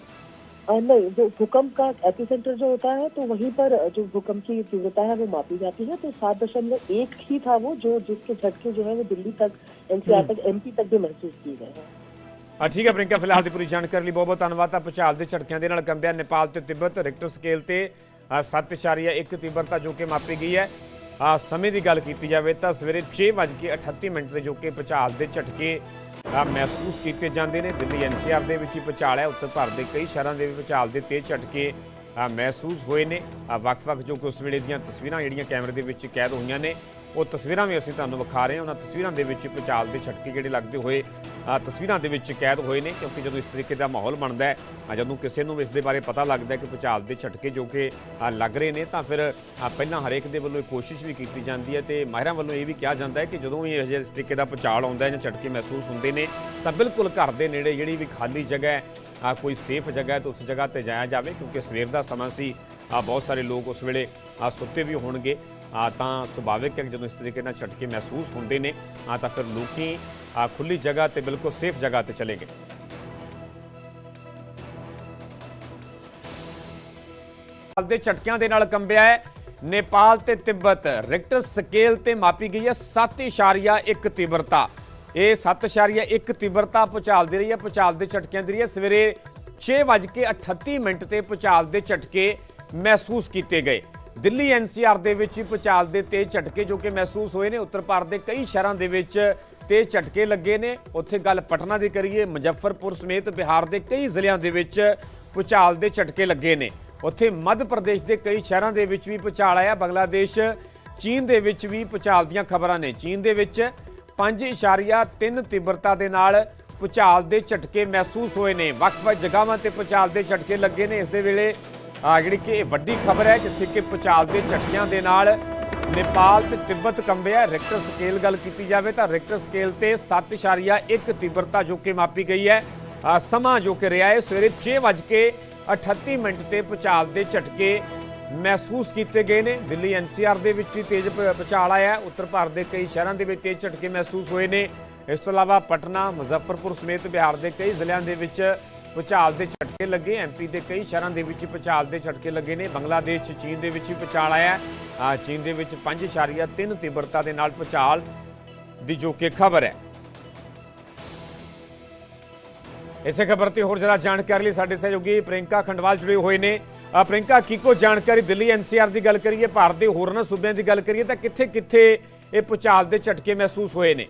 अ, नहीं जो भूकंप का एपिसेंटर जो होता है तो वहीं पर जो भूकंप की तीव्रता है वो मापी जाती है तो सात दशमलव एक ही था वो जो जिसके झटके जो है वो दिल्ली तक एनसीआर तक एमपी तक भी महसूस किए गए हैं ਆ ਠੀਕ ਹੈ ਪ੍ਰਿੰਕਾ ਫਿਲਹਾਲ ਦੀ ਪੂਰੀ ਜਾਣਕਾਰੀ ਲਈ ਬਹੁਤ ਬਹੁਤ ਧੰਨਵਾਦ। ਤਾਂ ਭੁਚਾਲ ਦੇ ਝਟਕਿਆਂ ਦੇ ਨਾਲ ਕੰਬਿਆ ਨੇਪਾਲ ਤੇ ਤਿੱਬਤ ਰਿਕਟਰ ਸਕੇਲ ਤੇ ਅ, 7.1 ਤੀਬਰਤਾ ਜੋ ਕਿ ਮਾਪੀ ਗਈ ਹੈ। ਆ ਸਮੇਂ ਦੀ ਗੱਲ ਕੀਤੀ ਜਾਵੇ ਤਾਂ ਸਵੇਰੇ 6:38 ਮਿੰਟ ਦੇ ਜੋ ਕਿ ਭੁਚਾਲ ਦੇ ਝਟਕੇ ਮਹਿਸੂਸ ਕੀਤੇ ਜਾਂਦੇ ਨੇ। ਦਿੱਲੀ ਐਨਸੀਆਰ ਦੇ ਵਿੱਚ ਹੀ ਭੁਚਾਲ ਹੈ। ਉੱਤਰ ਭਾਰਤ ਦੇ ਕਈ ਸ਼ਹਿਰਾਂ ਦੇ ਵੀ ਭੁਚਾਲ ਦੇ ਤੇਜ਼ ਝਟਕੇ ਮਹਿਸੂਸ ਹੋਏ ਨੇ। ਵੱਖ-ਵੱਖ ਜੋ ਕਿ ਉਸ ਵੇਲੇ ਦੀਆਂ ਤਸਵੀਰਾਂ ਜਿਹੜੀਆਂ ਕੈਮਰੇ ਦੇ ਵਿੱਚ ਕੈਦ ਹੋਈਆਂ ਨੇ। ਉਹ ਤਸਵੀਰਾਂ ਵੀ ਅਸੀਂ ਤੁਹਾਨੂੰ ਵਿਖਾ ਰਹੇ ਹਾਂ। ਉਹਨਾਂ ਤਸਵੀਰਾਂ ਦੇ ਵਿੱਚ ਭੁਚਾਲ ਦੇ ਝਟਕੇ ਜਿਹੜੇ ਲੱਗਦੇ ਹੋਏ ਤਸਵੀਰਾਂ ਦੇ ਵਿੱਚ ਕੈਦ ਹੋਏ ਨੇ ਕਿਉਂਕਿ ਜਦੋਂ ਇਸ ਤਰੀਕੇ ਦਾ ਮਾਹੌਲ ਬਣਦਾ ਹੈ ਜਦੋਂ ਕਿਸੇ ਨੂੰ ਇਸ ਦੇ ਬਾਰੇ ਪਤਾ ਲੱਗਦਾ ਹੈ ਕਿ ਭੁਚਾਲ ਦੇ ਝਟਕੇ ਜੋ ਕਿ ਲੱਗ ਰਹੇ ਨੇ, ਤਾਂ ਫਿਰ ਪਹਿਲਾਂ ਹਰੇਕ ਦੇ ਵੱਲੋਂ ਇਹ ਕੋਸ਼ਿਸ਼ ਵੀ ਕੀਤੀ ਜਾਂਦੀ ਹੈ ਤੇ ਮਾਹਿਰਾਂ ਵੱਲੋਂ ਇਹ ਵੀ ਕਿਹਾ ਜਾਂਦਾ ਹੈ ਕਿ ਜਦੋਂ ਵੀ ਇਹ ਜਿਹੇ ਇਸ ਤਰੀਕੇ ਦਾ ਭੁਚਾਲ ਆਉਂਦਾ ਹੈ ਜਾਂ ਝਟਕੇ ਮਹਿਸੂਸ ਹੁੰਦੇ ਨੇ, ਤਾਂ ਬਿਲਕੁਲ ਘਰ ਦੇ ਨੇੜੇ ਜਿਹੜੀ ਵੀ ਖਾਲੀ ਜਗ੍ਹਾ ਹੈ ਆ ਕੋਈ ਸੇਫ ਜਗ੍ਹਾ ਹੈ, ਤਾਂ ਉਸ ਜਗ੍ਹਾ ਤੇ ਜਾਇਆ ਜਾਵੇ ਕਿਉਂਕਿ ਸਵੇਰ ਦਾ ਸਮਾਂ ਸੀ ਆ ਬਹੁਤ ਸਾਰੇ ਲੋਕ ਉਸ ਵੇਲੇ ਸੁੱਤੇ ਵੀ ਹੋਣਗੇ। ਆ ਤਾਂ ਸੁਭਾਵਿਕ ਹੈ ਕਿ ਜਦੋਂ ਇਸ ਤਰੀਕੇ ਨਾਲ ਝਟਕੇ ਮਹਿਸੂਸ ਹੁੰਦੇ ਨੇ, ਆ ਤਾਂ ਫਿਰ ਲੋਕੀ ਆ ਖੁੱਲੀ ਜਗ੍ਹਾ ਤੇ ਬਿਲਕੁਲ ਸੇਫ ਜਗ੍ਹਾ ਤੇ ਚਲੇ ਗਏ। ਦੇ ਝਟਕਿਆਂ ਦੇ ਨਾਲ ਕੰਬਿਆ ਹੈ, ਨੇਪਾਲ ਤੇ ਤਿੱਬਤ। ਰਿਕਟਰ ਸਕੇਲ ਤੇ ਮਾਪੀ ਗਈ ਹੈ 7.1 ਤੀਬਰਤਾ। ਇਹ 7.1 ਤੀਬਰਤਾ ਭੁਚਾਲ ਦੇ ਰਹੀ ਹੈ, ਭੁਚਾਲ ਦੇ ਝਟਕਿਆਂ ਦੀ ਰਹੀ ਹੈ। ਸਵੇਰੇ 6:38 ਮਿੰਟ ਤੇ ਭੁਚਾਲ ਦੇ ਝਟਕੇ ਮਹਿਸੂਸ ਕੀਤੇ ਗਏ। ਦਿੱਲੀ ਐਨਸੀਆਰ ਦੇ ਵਿੱਚ ਹੀ ਭੁਚਾਲ ਦੇ ਤੇਜ਼ ਝਟਕੇ ਜੋ ਕਿ ਮਹਿਸੂਸ ਹੋਏ ਨੇ। ਉੱਤਰ ਭਾਰਤ ਦੇ ਕਈ ਸ਼ਹਿਰਾਂ ਦੇ ਵਿੱਚ ਤੇਜ਼ ਝਟਕੇ ਲੱਗੇ ਨੇ। ਉੱਥੇ ਗੱਲ ਪਟਨਾ ਦੀ ਕਰੀਏ, ਮੁਜ਼ੱਫਰਪੁਰ ਸਮੇਤ ਬਿਹਾਰ ਦੇ ਕਈ ਜ਼ਿਲ੍ਹਿਆਂ ਦੇ ਵਿੱਚ ਭੁਚਾਲ ਦੇ ਝਟਕੇ ਲੱਗੇ ਨੇ। ਉੱਥੇ ਮੱਧ ਪ੍ਰਦੇਸ਼ ਦੇ ਕਈ ਸ਼ਹਿਰਾਂ ਦੇ ਵਿੱਚ ਵੀ ਭੁਚਾਲ ਆਇਆ। ਬੰਗਲਾਦੇਸ਼, ਚੀਨ ਦੇ ਵਿੱਚ ਵੀ ਭੁਚਾਲ ਦੀਆਂ ਖਬਰਾਂ ਨੇ। ਚੀਨ ਦੇ ਵਿੱਚ 5.3 ਤੀਬਰਤਾ ਦੇ ਨਾਲ ਭੁਚਾਲ ਦੇ ਝਟਕੇ ਮਹਿਸੂਸ ਹੋਏ ਨੇ। ਵੱਖ-ਵੱਖ ਜਗ੍ਹਾਵਾਂ ਤੇ ਭੁਚਾਲ ਦੇ ਝਟਕੇ ਲੱਗੇ ਨੇ। ਇਸ ਦੇ ਵੇਲੇ ਜਿਹੜੀ ਕਿ ਇਹ ਵੱਡੀ ਖਬਰ ਹੈ, ਜਿੱਥੇ ਕਿ ਭੁਚਾਲ ਦੇ ਝਟਕਿਆਂ ਦੇ ਨਾਲ ਨੇਪਾਲ ਤੇ ਤਿੱਬਤ ਕੰਬਿਆ ਰਿਕਟਰ ਸਕੇਲ ਗੱਲ ਕੀਤੀ ਜਾਵੇ ਤਾਂ ਰਿਕਟਰ ਸਕੇਲ ਤੇ 7.1 ਤੀਬਰਤਾ ਜੋ ਕਿ ਮਾਪੀ ਗਈ ਹੈ। ਸਮਾਂ ਜੋ ਕਿ ਰਿਹਾ ਹੈ, ਸਵੇਰੇ 6:38 ਮਿੰਟ ਤੇ ਭੁਚਾਲ ਦੇ ਝਟਕੇ ਮਹਿਸੂਸ ਕੀਤੇ ਗਏ ਨੇ। ਦਿੱਲੀ ਐਨਸੀਆਰ ਦੇ ਵਿੱਚ ਵੀ ਤੇਜ਼ ਭ- ਭੁਚਾਲ ਆਇਆ ਉੱਤਰ ਭਾਰਤ ਦੇ ਕਈ ਸ਼ਹਿਰਾਂ ਦੇ ਵਿੱਚ ਤੇਜ਼ ਝਟਕੇ ਮਹਿਸੂਸ ਹੋਏ ਨੇ। ਇਸ ਤੋਂ ਇਲਾਵਾ ਪਟਨਾ, ਮੁਜ਼ੱਫਰਪੁਰ ਸਮੇਤ ਬਿਹਾਰ ਦੇ ਕਈ ਜ਼ਿਲ੍ਹਿਆਂ ਦੇ ਵਿੱਚ ਭੁਚਾਲ ਦੇ ਝਟਕੇ ਲੱਗੇ। ਐਮਪੀ ਦੇ ਕਈ ਸ਼ਹਿਰਾਂ ਦੇ ਵਿੱਚ ਭੁਚਾਲ ਦੇ ਝਟਕੇ ਲੱਗੇ ਨੇ। ਬੰਗਲਾਦੇਸ਼ 'ਚ ਚੀਨ ਦੇ ਵਿੱਚ ਵੀ ਭੁਚਾਲ ਆਇਆ ਚੀਨ ਦੇ ਵਿੱਚ 5.3 ਤੀਬਰਤਾ ਦੇ ਨਾਲ ਭੁਚਾਲ ਦੀ ਜੋ ਕਿ ਖਬਰ ਹੈ। ਇਸੇ ਖਬਰ ਤੇ ਹੋਰ ਜ਼ਿਆਦਾ ਜਾਣਕਾਰੀ ਲਈ ਸਾਡੇ ਸਹਿਯੋਗੀ ਪ੍ਰਿੰਕਾ ਖੰਡਵਾਲ ਜੁੜੇ ਹੋਏ ਨੇ। ਅ, ਪ੍ਰਿੰਕਾ ਕੀ ਕੋ ਜਾਣਕਾਰੀ ਦਿੱਲੀ ਐਨਸੀਆਰ ਦੀ ਗੱਲ ਕਰੀਏ ਭਾਰਤ ਦੇ ਹੋਰਨਾਂ ਸੂਬਿਆਂ ਦੀ ਗੱਲ ਕਰੀਏ ਤਾਂ ਕਿੱਥੇ ਕਿੱਥੇ ਇਹ ਭੁਚਾਲ ਦੇ ਝਟਕੇ ਮਹਿਸੂਸ ਹੋਏ ਨੇ?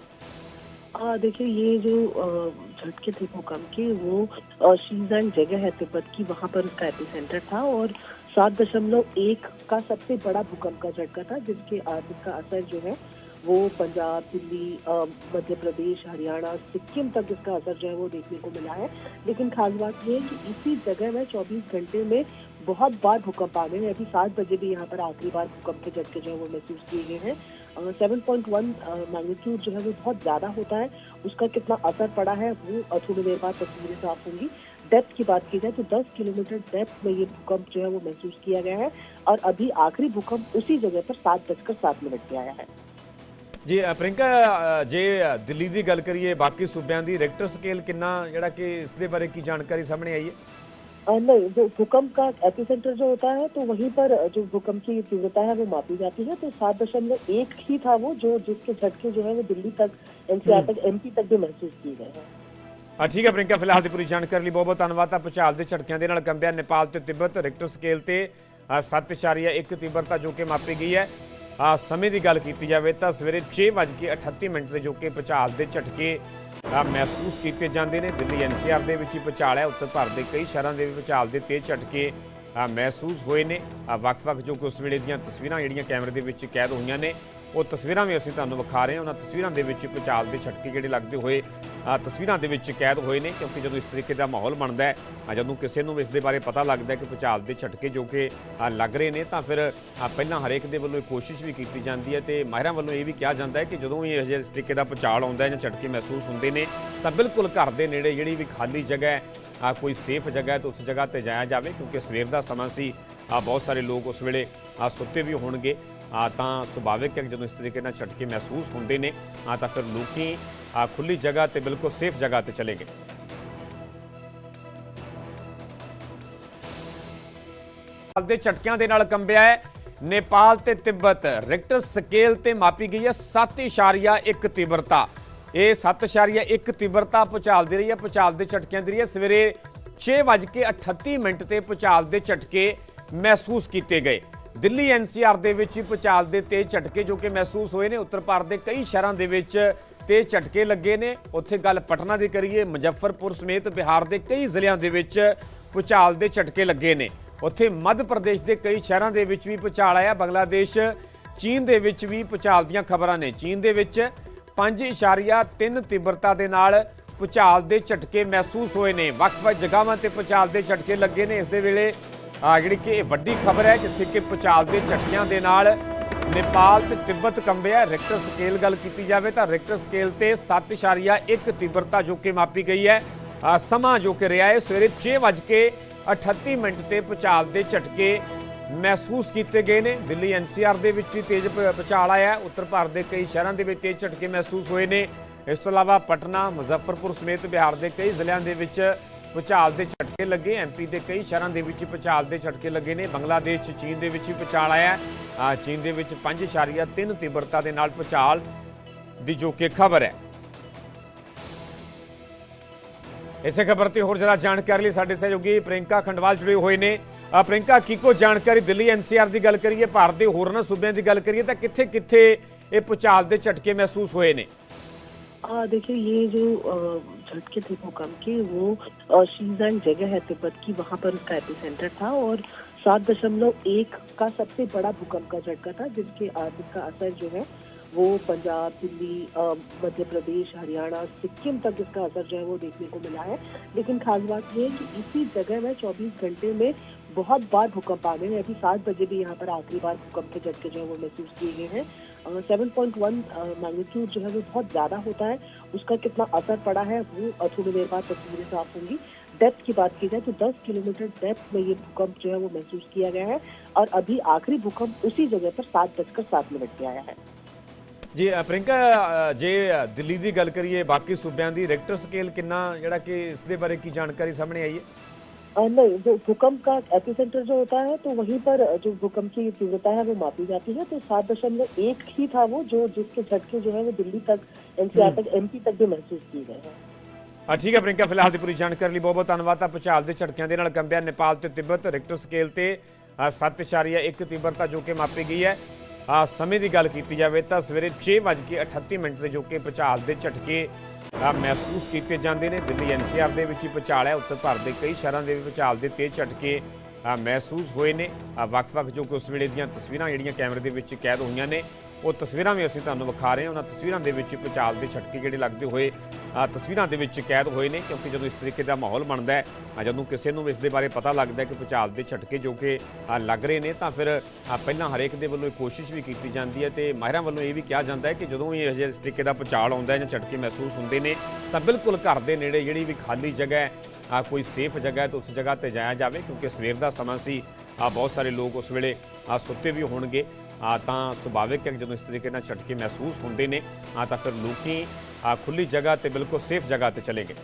देखिए, ये जो झटके थे भूकंप के वो शीजान जगह है तिब्बत की, वहाँ पर उसका एपी सेंटर था और सात दशमलव एक का सबसे बड़ा भूकंप का झटका था, जिसके जिसका असर जो है, वो पंजाब, दिल्ली मध्य प्रदेश, हरियाणा, सिक्किम तक इसका असर जो है वो देखने को मिला है। लेकिन खास बात ये है कि इसी जगह में 24 घंटे में बहुत बार भूकंप आ गए हैं अभी सात बजे भी यहाँ पर आखिरी बार भूकंप के झटके जो है वो महसूस किए गए हैं। सेवन पॉइंट वन मैग्नीट्यूड जो है वो बहुत ज्यादा होता है उसका कितना असर पड़ा है वो अ, थोड़ी देर बाद तस्वीरें साफ होंगी डेप्थ की बात की जाए तो 10 किलोमीटर डेप्थ में ये भूकंप जो है वो महसूस किया गया है और अभी आखिरी भूकंप उसी जगह पर सात बजकर सात मिनट पे आया है ਜੀ ਅ, ਪ੍ਰਿੰਕਾ ਅ, ਜੇ ਅ, ਦਿੱਲੀ ਦੀ ਗੱਲ ਕਰੀਏ ਬਾਕੀ ਸੂਬਿਆਂ ਦੀ ਰੈਕਟਰ ਸਕੇਲ ਕਿੰਨਾ ਜਿਹੜਾ ਕਿ ਇਸ ਦੇ ਬਾਰੇ ਕੀ ਜਾਣਕਾਰੀ ਸਾਹਮਣੇ ਆਈ ਹੈ अ, नहीं जो भूकंप का एपिसेंटर जो होता है तो वहीं पर जो भूकंप की तीव्रता है वो मापी जाती है तो सात दशमलव एक ही था वो जो जिसके झटके जो है वो दिल्ली तक एनसीआर तक एमपी तक भी महसूस किए गए हैं ਆ ਠੀਕ ਹੈ ਪ੍ਰਿੰਕਾ ਫਿਲਹਾਲ ਦੀ ਪੂਰੀ ਜਾਣਕਾਰੀ ਲਈ ਬਹੁਤ ਬਹੁਤ ਧੰਨਵਾਦ ਤਾਂ ਭੁਚਾਲ ਦੇ ਝਟਕਿਆਂ ਦੇ ਨਾਲ ਕੰਬਿਆ ਨੇਪਾਲ ਤੇ ਤਿੱਬਤ ਰਿਕਟਰ ਸਕੇਲ ਤੇ ਅ, 7.1 ਤੀਬਰਤਾ ਜੋ ਕਿ ਮਾਪੀ ਗਈ ਹੈ ਆ ਸਮੇਂ ਦੀ ਗੱਲ ਕੀਤੀ ਜਾਵੇ ਤਾਂ ਸਵੇਰੇ 6:38 ਮਿੰਟ ਤੇ ਜੋ ਕਿ ਭੁਚਾਲ ਦੇ ਝਟਕੇ ਅ, ਮਹਿਸੂਸ ਕੀਤੇ ਜਾਂਦੇ ਨੇ। ਦਿੱਲੀ ਐਨਸੀਆਰ ਦੇ ਵਿੱਚ ਹੀ ਭੁਚਾਲ ਹੈ ਉੱਤਰ ਭਾਰਤ ਦੇ ਕਈ ਸ਼ਹਿਰਾਂ ਦੇ ਵੀ ਭੁਚਾਲ ਦੇ ਤੇਜ਼ ਝਟਕੇ ਮਹਿਸੂਸ ਹੋਏ ਨੇ। ਅ, ਵੱਖ-ਵੱਖ ਜੋ ਕਿ ਉਸ ਵੇਲੇ ਦੀਆਂ ਤਸਵੀਰਾਂ ਜਿਹੜੀਆਂ ਕੈਮਰੇ ਦੇ ਵਿੱਚ ਕੈਦ ਹੋਈਆਂ ਨੇ ਉਹ ਤਸਵੀਰਾਂ ਵੀ ਅਸੀਂ ਤੁਹਾਨੂੰ ਵਿਖਾ ਰਹੇ ਹਾਂ। ਉਹਨਾਂ ਤਸਵੀਰਾਂ ਦੇ ਵਿੱਚ ਭੁਚਾਲ ਦੇ ਝਟਕੇ ਜਿਹੜੇ ਲੱਗਦੇ ਹੋਏ ਤਸਵੀਰਾਂ ਦੇ ਵਿੱਚ ਕੈਦ ਹੋਏ ਨੇ ਕਿਉਂਕਿ ਜਦੋਂ ਇਸ ਤਰੀਕੇ ਦਾ ਮਾਹੌਲ ਬਣਦਾ ਹੈ ਜਦੋਂ ਕਿਸੇ ਨੂੰ ਇਸ ਦੇ ਬਾਰੇ ਪਤਾ ਲੱਗਦਾ ਹੈ ਕਿ ਭੁਚਾਲ ਦੇ ਝਟਕੇ ਜੋ ਕਿ ਲੱਗ ਰਹੇ ਨੇ, ਤਾਂ ਫਿਰ ਪਹਿਲਾਂ ਹਰੇਕ ਦੇ ਵੱਲੋਂ ਇਹ ਕੋਸ਼ਿਸ਼ ਵੀ ਕੀਤੀ ਜਾਂਦੀ ਹੈ ਤੇ ਮਾਹਿਰਾਂ ਵੱਲੋਂ ਇਹ ਵੀ ਕਿਹਾ ਜਾਂਦਾ ਹੈ ਕਿ ਜਦੋਂ ਵੀ ਇਹ ਜਿਹੇ ਇਸ ਤਰੀਕੇ ਦਾ ਭੁਚਾਲ ਆਉਂਦਾ ਹੈ ਜਾਂ ਝਟਕੇ ਮਹਿਸੂਸ ਹੁੰਦੇ ਨੇ, ਤਾਂ ਬਿਲਕੁਲ ਘਰ ਦੇ ਨੇੜੇ ਜਿਹੜੀ ਵੀ ਖਾਲੀ ਜਗ੍ਹਾ ਹੈ, ਆ, ਕੋਈ ਸੇਫ ਜਗ੍ਹਾ ਹੈ, ਤਾਂ ਉਸ ਜਗ੍ਹਾ ਤੇ ਜਾਇਆ ਜਾਵੇ ਕਿਉਂਕਿ ਸਵੇਰ ਦਾ ਸਮਾਂ ਸੀ, ਆ, ਬਹੁਤ ਸਾਰੇ ਲੋਕ ਉਸ ਵੇਲੇ, ਆ, ਸੁੱਤੇ ਵੀ ਹੋਣਗੇ, ਆ, ਤਾਂ ਸੁਭਾਵਿਕ ਹੈ ਕਿ ਜਦੋਂ ਇਸ ਤਰੀਕੇ ਨਾਲ ਝਟਕੇ ਮਹਿਸੂਸ ਹੁੰਦੇ ਨੇ, ਆ, ਤਾਂ ਫਿਰ ਲੋਕੀ ਆ ਖੁੱਲੀ ਜਗ੍ਹਾ ਤੇ ਬਿਲਕੁਲ ਸੇਫ ਜਗ੍ਹਾ ਤੇ ਚਲੇ ਗਏ। ਦੇ ਝਟਕਿਆਂ ਦੇ ਨਾਲ ਕੰਬਿਆ ਹੈ, ਨੇਪਾਲ ਤੇ ਤਿੱਬਤ। ਰਿਕਟਰ ਸਕੇਲ ਤੇ ਮਾਪੀ ਗਈ ਹੈ 7.1 ਤੀਬਰਤਾ। ਇਹ 7.1 ਤੀਬਰਤਾ ਭੂਚਾਲ ਦੀ ਰਹੀ ਹੈ, ਭੂਚਾਲ ਦੇ ਝਟਕਿਆਂ ਦੀ ਰਹੀ ਹੈ। ਸਵੇਰੇ 6:38 ਮਿੰਟ ਤੇ ਭੂਚਾਲ ਦੇ ਝਟਕੇ ਮਹਿਸੂਸ ਕੀਤੇ ਗਏ। ਦਿੱਲੀ ਐਨਸੀਆਰ ਦੇ ਵਿੱਚ ਵੀ ਭੂਚਾਲ ਦੇ ਤੇਜ਼ ਝਟਕੇ ਜੋ ਕਿ ਮਹਿਸੂਸ ਹੋਏ ਨੇ। ਉੱਤਰ ਭਾਰਤ ਦੇ ਕਈ ਸ਼ਹਿਰਾਂ ਦੇ ਵਿੱਚ ਤੇਜ਼ ਝਟਕੇ ਲੱਗੇ ਨੇ। ਉੱਥੇ ਗੱਲ ਪਟਨਾ ਦੀ ਕਰੀਏ। ਮੁਜ਼ੱਫਰਪੁਰ ਸਮੇਤ ਬਿਹਾਰ ਦੇ ਕਈ ਜ਼ਿਲ੍ਹਿਆਂ ਦੇ ਵਿੱਚ ਭੂਚਾਲ ਦੇ ਝਟਕੇ ਲੱਗੇ ਨੇ। ਉੱਥੇ ਮੱਧ ਪ੍ਰਦੇਸ਼ ਦੇ ਕਈ ਸ਼ਹਿਰਾਂ ਦੇ ਵਿੱਚ ਵੀ ਭੂਚਾਲ ਆਇਆ। ਬੰਗਲਾਦੇਸ਼, ਚੀਨ ਦੇ ਵਿੱਚ ਵੀ ਭੂਚਾਲ ਦੀਆਂ ਖਬਰਾਂ ਨੇ। ਚੀਨ ਦੇ ਵਿੱਚ 5.3 ਤੀਬਰਤਾ ਦੇ ਨਾਲ ਭੂਚਾਲ ਦੇ ਝਟਕੇ ਮਹਿਸੂਸ ਹੋਏ ਨੇ। ਵੱਖ-ਵੱਖ ਜਗ੍ਹਾਵਾਂ ਤੇ ਭੂਚਾਲ ਦੇ ਝਟਕੇ ਲੱਗੇ ਨੇ। ਇਸ ਦੇ ਵੇਲੇ ਜਿਹੜੀ ਕਿ ਇਹ ਵੱਡੀ ਖਬਰ ਹੈ, ਜਿੱਥੇ ਕਿ ਭੂਚਾਲ ਦੇ ਝਟਕਿਆਂ ਦੇ ਨਾਲ ਨੇਪਾਲ ਤੇ ਤਿੱਬਤ ਕੰਬਿਆ ਰਿਕਟਰ ਸਕੇਲ ਗੱਲ ਕੀਤੀ ਜਾਵੇ ਤਾਂ ਰਿਕਟਰ ਸਕੇਲ ਤੇ 7.1 ਤੀਬਰਤਾ ਜੋ ਕਿ ਮਾਪੀ ਗਈ ਹੈ। ਸਮਾਂ ਜੋ ਕਿ ਰਿਹਾ ਹੈ, ਸਵੇਰੇ 6:38 ਮਿੰਟ ਤੇ ਭੂਚਾਲ ਦੇ ਝਟਕੇ ਮਹਿਸੂਸ ਕੀਤੇ ਗਏ ਨੇ। ਦਿੱਲੀ ਐਨਸੀਆਰ ਦੇ ਵਿੱਚ ਵੀ ਤੇਜ਼ ਭ- ਆਇਆ ਉੱਤਰ ਭਾਰਤ ਦੇ ਕਈ ਸ਼ਹਿਰਾਂ ਦੇ ਵਿੱਚ ਤੇਜ਼ ਝਟਕੇ ਮਹਿਸੂਸ ਹੋਏ ਨੇ। ਇਸ ਤੋਂ ਇਲਾਵਾ ਪਟਨਾ, ਮੁਜ਼ੱਫਰਪੁਰ ਸਮੇਤ ਬਿਹਾਰ ਦੇ ਕਈ ਜ਼ਿਲ੍ਹਿਆਂ ਦੇ ਵਿੱਚ ਭੂਚਾਲ ਦੇ ਝਟਕੇ ਲੱਗੇ। ਐਮਪੀ ਦੇ ਕਈ ਸ਼ਹਿਰਾਂ ਦੇ ਵਿੱਚ ਭੂਚਾਲ ਦੇ ਝਟਕੇ ਲੱਗੇ ਨੇ। ਬੰਗਲਾਦੇਸ਼ 'ਚ ਚੀਨ ਦੇ ਵਿੱਚ ਵੀ ਭੂਚਾਲ ਆਇਆ ਚੀਨ ਦੇ ਵਿੱਚ 5.3 ਤੀਬਰਤਾ ਦੇ ਨਾਲ ਭੂਚਾਲ ਦੀ ਜੋ ਕਿ ਖਬਰ ਹੈ। ਇਸੇ ਖਬਰ ਤੇ ਹੋਰ ਜ਼ਿਆਦਾ ਜਾਣਕਾਰੀ ਲਈ ਸਾਡੇ ਸਹਿਯੋਗੀ ਪ੍ਰਿੰਕਾ ਖੰਡਵਾਲ ਜੁੜੇ ਹੋਏ ਨੇ। ਅ, ਪ੍ਰਿੰਕਾ ਕੀ ਕੋ ਜਾਣਕਾਰੀ ਦਿੱਲੀ ਐਨਸੀਆਰ ਦੀ ਗੱਲ ਕਰੀਏ ਭਾਰਤ ਦੇ ਹੋਰਨਾਂ ਸੂਬਿਆਂ ਦੀ ਗੱਲ ਕਰੀਏ ਤਾਂ ਕਿੱਥੇ ਕਿੱਥੇ ਇਹ ਭੂਚਾਲ ਦੇ ਝਟਕੇ ਮਹਿਸੂਸ ਹੋਏ ਨੇ? देखिए, ये जो झटके थे भूकंप के वो शीजान जगह है तिब्बत की, वहाँ पर उसका एपिसेंटर था और सात दशमलव एक का सबसे बड़ा भूकंप का झटका था, जिसके जिसका असर जो है, वो पंजाब, दिल्ली मध्य प्रदेश, हरियाणा, सिक्किम तक इसका असर जो है वो देखने को मिला है। लेकिन खास बात ये है कि इसी जगह में 24 घंटे में बहुत बार भूकंप आ गए अभी सात बजे भी यहाँ पर आखिरी बार भूकंप के झटके जो है वो महसूस किए गए हैं। सेवन पॉइंट वन मैग्नीट्यूड जो है वो बहुत ज्यादा होता है उसका कितना असर पड़ा है वो अ, थोड़ी देर बाद तस्वीरें साफ होंगी डेप्थ की बात की जाए तो 10 किलोमीटर डेप्थ में ये भूकंप जो है वो महसूस किया गया है और अभी आखिरी भूकंप उसी जगह पर सात बजकर सात मिनट पे आया है ਜੀ ਅ, ਪ੍ਰਿੰਕਾ ਅ, ਜੇ ਅ, ਦਿੱਲੀ ਦੀ ਗੱਲ ਕਰੀਏ ਬਾਕੀ ਸੂਬਿਆਂ ਦੀ ਰੈਕਟਰ ਸਕੇਲ ਕਿੰਨਾ ਜਿਹੜਾ ਕਿ ਇਸ ਦੇ ਬਾਰੇ ਕੀ ਜਾਣਕਾਰੀ ਸਾਹਮਣੇ ਆਈ ਹੈ अ, नहीं जो भूकंप का एपिसेंटर जो होता है तो वहीं पर जो भूकंप की तीव्रता है वो मापी जाती है तो सात दशमलव एक ही था वो जो जिसके झटके जो है वो दिल्ली तक एनसीआर तक एमपी तक भी महसूस किए गए हैं ਆ ਠੀਕ ਹੈ ਪ੍ਰਿੰਕਾ ਫਿਲਹਾਲ ਦੀ ਪੂਰੀ ਜਾਣਕਾਰੀ ਲਈ ਬਹੁਤ ਬਹੁਤ ਧੰਨਵਾਦ ਤਾਂ ਭੂਚਾਲ ਦੇ ਝਟਕਿਆਂ ਦੇ ਨਾਲ ਕੰਬਿਆ ਨੇਪਾਲ ਤੇ ਤਿੱਬਤ ਰਿਕਟਰ ਸਕੇਲ ਤੇ ਅ, 7.1 ਤੀਬਰਤਾ ਜੋ ਕਿ ਮਾਪੀ ਗਈ ਹੈ ਆ ਸਮੇਂ ਦੀ ਗੱਲ ਕੀਤੀ ਜਾਵੇ ਤਾਂ ਸਵੇਰੇ 6:38 ਮਿੰਟ ਤੇ ਜੋ ਕਿ ਭੂਚਾਲ ਦੇ ਝਟਕੇ ਅ, ਮਹਿਸੂਸ ਕੀਤੇ ਜਾਂਦੇ ਨੇ। ਦਿੱਲੀ ਐਨਸੀਆਰ ਦੇ ਵਿੱਚ ਹੀ ਭੂਚਾਲ ਹੈ ਉੱਤਰ ਭਾਰਤ ਦੇ ਕਈ ਸ਼ਹਿਰਾਂ ਦੇ ਵੀ ਭੂਚਾਲ ਦੇ ਤੇਜ਼ ਝਟਕੇ ਮਹਿਸੂਸ ਹੋਏ ਨੇ। ਵੱਖ-ਵੱਖ ਜੋ ਕਿ ਉਸ ਵੇਲੇ ਦੀਆਂ ਤਸਵੀਰਾਂ ਜਿਹੜੀਆਂ ਕੈਮਰੇ ਦੇ ਵਿੱਚ ਕੈਦ ਹੋਈਆਂ ਨੇ। ਉਹ ਤਸਵੀਰਾਂ ਵੀ ਅਸੀਂ ਤੁਹਾਨੂੰ ਵਿਖਾ ਰਹੇ ਹਾਂ। ਉਹਨਾਂ ਤਸਵੀਰਾਂ ਦੇ ਵਿੱਚ ਭੂਚਾਲ ਦੇ ਝਟਕੇ ਜਿਹੜੇ ਲੱਗਦੇ ਹੋਏ ਤਸਵੀਰਾਂ ਦੇ ਵਿੱਚ ਕੈਦ ਹੋਏ ਨੇ ਕਿਉਂਕਿ ਜਦੋਂ ਇਸ ਤਰੀਕੇ ਦਾ ਮਾਹੌਲ ਬਣਦਾ ਹੈ ਜਦੋਂ ਕਿਸੇ ਨੂੰ ਇਸ ਦੇ ਬਾਰੇ ਪਤਾ ਲੱਗਦਾ ਹੈ ਕਿ ਭੂਚਾਲ ਦੇ ਝਟਕੇ ਜੋ ਕਿ ਲੱਗ ਰਹੇ ਨੇ ਤਾਂ ਫਿਰ ਪਹਿਲਾਂ ਹਰੇਕ ਦੇ ਵੱਲੋਂ ਇਹ ਕੋਸ਼ਿਸ਼ ਵੀ ਕੀਤੀ ਜਾਂਦੀ ਹੈ ਤੇ ਮਾਹਿਰਾਂ ਵੱਲੋਂ ਇਹ ਵੀ ਕਿਹਾ ਜਾਂਦਾ ਹੈ ਕਿ ਜਦੋਂ ਵੀ ਇਹ ਜਿਹੇ ਇਸ ਤਰੀਕੇ ਦਾ ਭੂਚਾਲ ਆਉਂਦਾ ਹੈ ਜਾਂ ਝਟਕੇ ਮਹਿਸੂਸ ਹੁੰਦੇ ਨੇ ਤਾਂ ਬਿਲਕੁਲ ਘਰ ਦੇ ਨੇੜੇ ਜਿਹੜੀ ਵੀ ਖਾਲੀ ਜਗ੍ਹਾ ਹੈ ਅ, ਕੋਈ ਸੇਫ ਜਗ੍ਹਾ ਹੈ ਤਾਂ ਉਸ ਜਗ੍ਹਾ ਤੇ ਜਾਇਆ ਜਾਵੇ ਕਿਉਂਕਿ ਸਵੇਰ ਦਾ ਸਮਾਂ ਸੀ ਆ ਬਹੁਤ ਸਾਰੇ ਲੋਕ ਉਸ ਵੇਲੇ ਸੁੱਤੇ ਵੀ ਹੋਣਗੇ। ਤਾਂ ਸੁਭਾਵਿਕ ਹੈ ਕਿ ਜਦੋਂ ਇਸ ਤਰੀਕੇ ਨਾਲ ਝਟਕੇ ਮਹਿਸੂਸ ਹੁੰਦੇ ਨੇ, ਆ ਤਾਂ ਫਿਰ ਲੋਕੀ ਆ ਖੁੱਲੀ ਜਗ੍ਹਾ ਤੇ ਬਿਲਕੁਲ ਸੇਫ ਜਗ੍ਹਾ ਤੇ ਚਲੇ ਗਏ।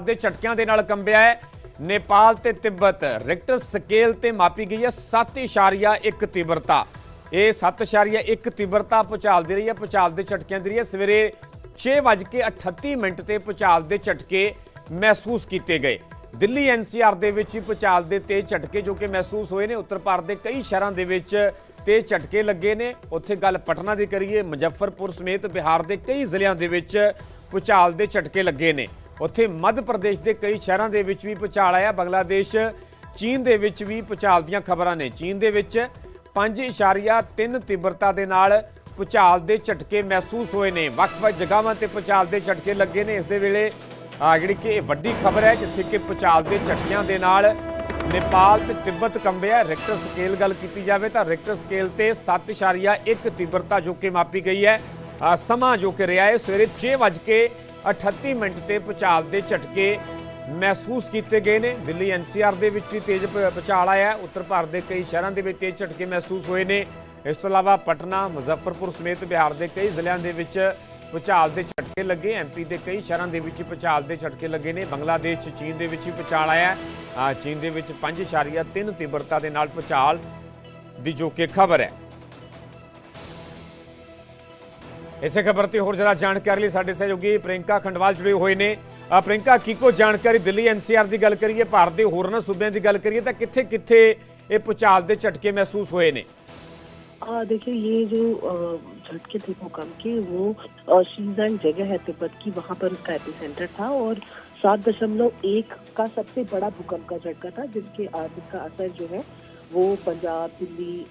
ਦੇ ਝਟਕਿਆਂ ਦੇ ਨਾਲ ਕੰਬਿਆ ਹੈ, ਨੇਪਾਲ ਤੇ ਤਿੱਬਤ। ਰਿਕਟਰ ਸਕੇਲ ਤੇ ਮਾਪੀ ਗਈ ਹੈ 7.1 ਤੀਬਰਤਾ। ਇਹ 7.1 ਤੀਬਰਤਾ ਭੂਚਾਲ ਦੀ ਰਹੀ ਹੈ, ਭੂਚਾਲ ਦੇ ਝਟਕਿਆਂ ਦੀ ਰਹੀ ਹੈ। ਸਵੇਰੇ 6:38 ਮਿੰਟ ਤੇ ਭੂਚਾਲ ਦੇ ਝਟਕੇ ਮਹਿਸੂਸ ਕੀਤੇ ਗਏ। ਦਿੱਲੀ ਐਨਸੀਆਰ ਦੇ ਵਿੱਚ ਵੀ ਭੂਚਾਲ ਦੇ ਤੇਜ਼ ਝਟਕੇ ਜੋ ਕਿ ਮਹਿਸੂਸ ਹੋਏ ਨੇ। ਉੱਤਰ ਭਾਰਤ ਦੇ ਕਈ ਸ਼ਹਿਰਾਂ ਦੇ ਵਿੱਚ ਤੇਜ਼ ਝਟਕੇ ਲੱਗੇ ਨੇ। ਉੱਥੇ ਗੱਲ ਪਟਨਾ ਦੀ ਕਰੀਏ, ਮੁਜ਼ੱਫਰਪੁਰ ਸਮੇਤ ਬਿਹਾਰ ਦੇ ਕਈ ਜ਼ਿਲ੍ਹਿਆਂ ਦੇ ਵਿੱਚ ਭੂਚਾਲ ਦੇ ਝਟਕੇ ਲੱਗੇ ਨੇ। ਉੱਥੇ ਮੱਧ ਪ੍ਰਦੇਸ਼ ਦੇ ਕਈ ਸ਼ਹਿਰਾਂ ਦੇ ਵਿੱਚ ਵੀ ਭੂਚਾਲ ਆਇਆ। ਬੰਗਲਾਦੇਸ਼, ਚੀਨ ਦੇ ਵਿੱਚ ਵੀ ਭੂਚਾਲ ਦੀਆਂ ਖਬਰਾਂ ਨੇ। ਚੀਨ ਦੇ ਵਿੱਚ 5.3 ਤੀਬਰਤਾ ਦੇ ਨਾਲ ਭੂਚਾਲ ਦੇ ਝਟਕੇ ਮਹਿਸੂਸ ਹੋਏ ਨੇ। ਵੱਖ-ਵੱਖ ਜਗ੍ਹਾਵਾਂ ਤੇ ਭੂਚਾਲ ਦੇ ਝਟਕੇ ਲੱਗੇ ਨੇ। ਇਸ ਦੇ ਵੇਲੇ ਆ ਜਿਹੜੀ ਕਿ ਇਹ ਵੱਡੀ ਖਬਰ ਹੈ, ਜਿੱਥੇ ਕਿ ਭੂਚਾਲ ਦੇ ਝਟਕਿਆਂ ਦੇ ਨਾਲ ਨੇਪਾਲ ਤੇ ਤਿੱਬਤ ਕੰਬਿਆ ਰਿਕਟਰ ਸਕੇਲ ਗੱਲ ਕੀਤੀ ਜਾਵੇ ਤਾਂ ਰਿਕਟਰ ਸਕੇਲ ਤੇ 7.1 ਤੀਬਰਤਾ ਜੋ ਕਿ ਮਾਪੀ ਗਈ ਹੈ। ਸਮਾਂ ਜੋ ਕਿ ਰਿਹਾ ਹੈ, ਸਵੇਰੇ 6:38 ਮਿੰਟ ਤੇ ਭੂਚਾਲ ਦੇ ਝਟਕੇ ਮਹਿਸੂਸ ਕੀਤੇ ਗਏ ਨੇ। ਦਿੱਲੀ ਐਨਸੀਆਰ ਦੇ ਵਿੱਚ ਵੀ ਤੇਜ਼ ਭ- ਆਇਆ ਉੱਤਰ ਭਾਰਤ ਦੇ ਕਈ ਸ਼ਹਿਰਾਂ ਦੇ ਵਿੱਚ ਤੇਜ਼ ਝਟਕੇ ਮਹਿਸੂਸ ਹੋਏ ਨੇ। ਇਸ ਤੋਂ ਇਲਾਵਾ ਪਟਨਾ, ਮੁਜ਼ੱਫਰਪੁਰ ਸਮੇਤ ਬਿਹਾਰ ਦੇ ਕਈ ਜ਼ਿਲ੍ਹਿਆਂ ਦੇ ਵਿੱਚ ਭੂਚਾਲ ਦੇ ਝਟਕੇ ਲੱਗੇ। ਐਮਪੀ ਦੇ ਕਈ ਸ਼ਹਿਰਾਂ ਦੇ ਵਿੱਚ ਭੂਚਾਲ ਦੇ ਝਟਕੇ ਲੱਗੇ ਨੇ। ਬੰਗਲਾਦੇਸ਼ 'ਚ ਚੀਨ ਦੇ ਵਿੱਚ ਵੀ ਭੂਚਾਲ ਆਇਆ ਆ, ਚੀਨ ਦੇ ਵਿੱਚ 5.3 ਤੀਬਰਤਾ ਦੇ ਨਾਲ ਭੂਚਾਲ ਦੀ ਜੋ ਕਿ ਖਬਰ ਹੈ। ਇਸੇ ਖਬਰ ਤੇ ਹੋਰ ਜ਼ਿਆਦਾ ਜਾਣਕਾਰੀ ਲਈ ਸਾਡੇ ਸਹਿਯੋਗੀ ਪ੍ਰਿੰਕਾ ਖੰਡਵਾਲ ਜੁੜੇ ਹੋਏ ਨੇ। ਅ, ਪ੍ਰਿੰਕਾ ਕੀ ਕੋ ਜਾਣਕਾਰੀ ਦਿੱਲੀ ਐਨਸੀਆਰ ਦੀ ਗੱਲ ਕਰੀਏ ਭਾਰਤ ਦੇ ਹੋਰਨਾਂ ਸੂਬਿਆਂ ਦੀ ਗੱਲ ਕਰੀਏ ਤਾਂ ਕਿੱਥੇ ਕਿੱਥੇ ਇਹ ਭੂਚਾਲ ਦੇ ਝਟਕੇ ਮਹਿਸੂਸ ਹੋਏ ਨੇ? देखिए, ये जो झटके थे भूकंप के वो शीजान जगह है तिब्बत की, वहाँ पर उसका एपिसेंटर था और सात दशमलव एक का सबसे बड़ा भूकंप का झटका था, जिसके जिसका असर जो है, वो पंजाब, दिल्ली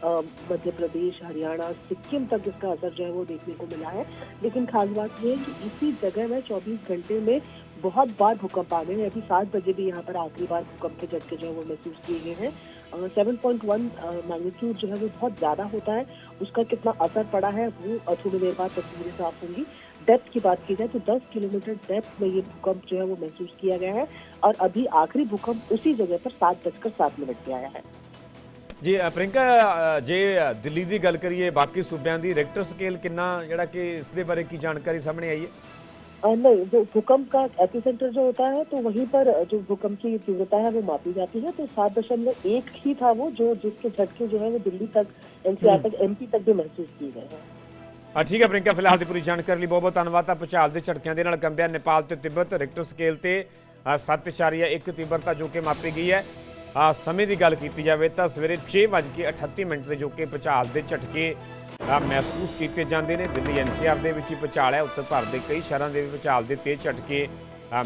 मध्य प्रदेश, हरियाणा, सिक्किम तक इसका असर जो है वो देखने को मिला है। लेकिन खास बात ये है कि इसी जगह में 24 घंटे में बहुत बार भूकंप आ गए अभी सात बजे भी यहाँ पर आखिरी बार भूकंप के झटके जो है वो महसूस किए गए हैं। सेवन पॉइंट वन मैग्नीट्यूड जो है वो बहुत ज्यादा होता है उसका कितना असर पड़ा है वो अ, थोड़ी देर बाद तस्वीरें साफ होंगी डेप्थ की बात की जाए तो 10 किलोमीटर डेप्थ में ये भूकंप जो है वो महसूस किया गया है और अभी आखिरी भूकंप उसी जगह पर सात बजकर सात मिनट पे आया है ਜੀ ਅ, ਪ੍ਰਿੰਕਾ ਅ, ਜੇ ਅ, ਦਿੱਲੀ ਦੀ ਗੱਲ ਕਰੀਏ ਬਾਕੀ ਸੂਬਿਆਂ ਦੀ ਰੈਕਟਰ ਸਕੇਲ ਕਿੰਨਾ ਜਿਹੜਾ ਕਿ ਇਸ ਦੇ ਬਾਰੇ ਕੀ ਜਾਣਕਾਰੀ ਸਾਹਮਣੇ ਆਈ ਹੈ अ, नहीं जो भूकंप का एपिसेंटर जो होता है तो वहीं पर जो भूकंप की तीव्रता है वो मापी जाती है तो सात दशमलव एक ही था वो जो जिसके झटके जो है वो दिल्ली तक एनसीआर तक एमपी तक भी महसूस किए गए हैं ਆ ਠੀਕ ਹੈ ਪ੍ਰਿੰਕਾ ਫਿਲਹਾਲ ਦੀ ਪੂਰੀ ਜਾਣਕਾਰੀ ਲਈ ਬਹੁਤ ਬਹੁਤ ਧੰਨਵਾਦ ਤਾਂ ਭੂਚਾਲ ਦੇ ਝਟਕਿਆਂ ਦੇ ਨਾਲ ਕੰਬਿਆ ਨੇਪਾਲ ਤੇ ਤਿੱਬਤ ਰਿਕਟਰ ਸਕੇਲ ਤੇ ਅ, 7.1 ਤੀਬਰਤਾ ਜੋ ਕਿ ਮਾਪੀ ਗਈ ਹੈ ਆ ਸਮੇਂ ਦੀ ਗੱਲ ਕੀਤੀ ਜਾਵੇ ਤਾਂ ਸਵੇਰੇ 6:38 ਮਿੰਟ ਤੇ ਜੋ ਕਿ ਭੂਚਾਲ ਦੇ ਝਟਕੇ ਅ, ਮਹਿਸੂਸ ਕੀਤੇ ਜਾਂਦੇ ਨੇ। ਦਿੱਲੀ ਐਨਸੀਆਰ ਦੇ ਵਿੱਚ ਹੀ ਭੂਚਾਲ ਹੈ ਉੱਤਰ ਭਾਰਤ ਦੇ ਕਈ ਸ਼ਹਿਰਾਂ ਦੇ ਵੀ ਭੂਚਾਲ ਦੇ ਤੇਜ਼ ਝਟਕੇ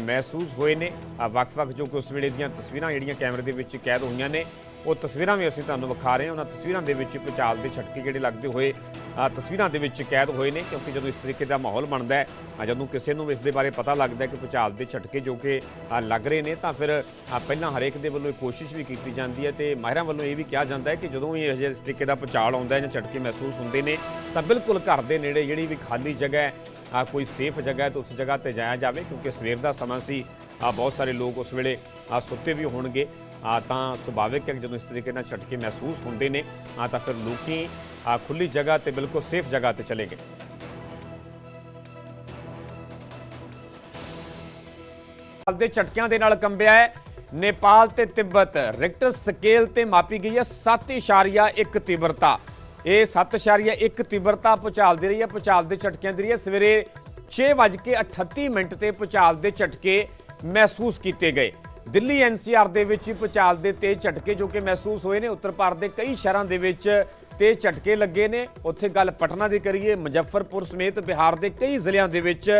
ਮਹਿਸੂਸ ਹੋਏ ਨੇ। ਵੱਖ-ਵੱਖ ਜੋ ਕਿ ਉਸ ਵੇਲੇ ਦੀਆਂ ਤਸਵੀਰਾਂ ਜਿਹੜੀਆਂ ਕੈਮਰੇ ਦੇ ਵਿੱਚ ਕੈਦ ਹੋਈਆਂ ਨੇ। ਉਹ ਤਸਵੀਰਾਂ ਵੀ ਅਸੀਂ ਤੁਹਾਨੂੰ ਵਿਖਾ ਰਹੇ ਹਾਂ। ਉਹਨਾਂ ਤਸਵੀਰਾਂ ਦੇ ਵਿੱਚ ਭੂਚਾਲ ਦੇ ਝਟਕੇ ਜਿਹੜੇ ਲੱਗਦੇ ਹੋਏ ਤਸਵੀਰਾਂ ਦੇ ਵਿੱਚ ਕੈਦ ਹੋਏ ਨੇ ਕਿਉਂਕਿ ਜਦੋਂ ਇਸ ਤਰੀਕੇ ਦਾ ਮਾਹੌਲ ਬਣਦਾ ਹੈ ਜਦੋਂ ਕਿਸੇ ਨੂੰ ਇਸ ਦੇ ਬਾਰੇ ਪਤਾ ਲੱਗਦਾ ਹੈ ਕਿ ਭੂਚਾਲ ਦੇ ਝਟਕੇ ਜੋ ਕਿ ਲੱਗ ਰਹੇ ਨੇ ਤਾਂ ਫਿਰ ਪਹਿਲਾਂ ਹਰੇਕ ਦੇ ਵੱਲੋਂ ਇਹ ਕੋਸ਼ਿਸ਼ ਵੀ ਕੀਤੀ ਜਾਂਦੀ ਹੈ ਤੇ ਮਾਹਿਰਾਂ ਵੱਲੋਂ ਇਹ ਵੀ ਕਿਹਾ ਜਾਂਦਾ ਹੈ ਕਿ ਜਦੋਂ ਵੀ ਇਹ ਜਿਹੇ ਇਸ ਤਰੀਕੇ ਦਾ ਭੂਚਾਲ ਆਉਂਦਾ ਹੈ ਜਾਂ ਝਟਕੇ ਮਹਿਸੂਸ ਹੁੰਦੇ ਨੇ ਤਾਂ ਬਿਲਕੁਲ ਘਰ ਦੇ ਨੇੜੇ ਜਿਹੜੀ ਵੀ ਖਾਲੀ ਜਗ੍ਹਾ ਹੈ ਅ, ਕੋਈ ਸੇਫ ਜਗ੍ਹਾ ਹੈ ਤਾਂ ਉਸ ਜਗ੍ਹਾ ਤੇ ਜਾਇਆ ਜਾਵੇ ਕਿਉਂਕਿ ਸਵੇਰ ਦਾ ਸਮਾਂ ਸੀ ਅ, ਬਹੁਤ ਸਾਰੇ ਲੋਕ ਉਸ ਵੇਲੇ ਸੁੱਤੇ ਵੀ ਹੋਣਗੇ। ਤਾਂ ਸੁਭਾਵਿਕ ਹੈ ਕਿ ਜਦੋਂ ਇਸ ਤਰੀਕੇ ਨਾਲ ਝਟਕੇ ਮਹਿਸੂਸ ਹੁੰਦੇ ਨੇ, ਆ ਤਾਂ ਫਿਰ ਲੋਕੀ ਆ ਖੁੱਲੀ ਜਗ੍ਹਾ ਤੇ ਬਿਲਕੁਲ ਸੇਫ ਜਗ੍ਹਾ ਤੇ ਚਲੇ ਗਏ। ਦੇ ਝਟਕਿਆਂ ਦੇ ਨਾਲ ਕੰਬਿਆ ਹੈ, ਨੇਪਾਲ ਤੇ ਤਿੱਬਤ। ਰਿਕਟਰ ਸਕੇਲ ਤੇ ਮਾਪੀ ਗਈ ਹੈ 7.1 ਤੀਬਰਤਾ। ਇਹ 7.1 ਤੀਬਰਤਾ ਭੂਚਾਲ ਦੇ ਰਹੀ ਹੈ, ਭੂਚਾਲ ਦੇ ਝਟਕਿਆਂ ਦੀ ਰਹੀ ਹੈ। ਸਵੇਰੇ 6:38 ਮਿੰਟ ਤੇ ਭੂਚਾਲ ਦੇ ਝਟਕੇ ਮਹਿਸੂਸ ਕੀਤੇ ਗਏ। ਦਿੱਲੀ ਐਨਸੀਆਰ ਦੇ ਵਿੱਚ ਹੀ ਭੂਚਾਲ ਦੇ ਤੇਜ਼ ਝਟਕੇ ਜੋ ਕਿ ਮਹਿਸੂਸ ਹੋਏ ਨੇ। ਉੱਤਰ ਭਾਰਤ ਦੇ ਕਈ ਸ਼ਹਿਰਾਂ ਦੇ ਵਿੱਚ ਤੇਜ਼ ਝਟਕੇ ਲੱਗੇ ਨੇ। ਉੱਥੇ ਗੱਲ ਪਟਨਾ ਦੀ ਕਰੀਏ, ਮੁਜ਼ੱਫਰਪੁਰ ਸਮੇਤ ਬਿਹਾਰ ਦੇ ਕਈ ਜ਼ਿਲ੍ਹਿਆਂ ਦੇ ਵਿੱਚ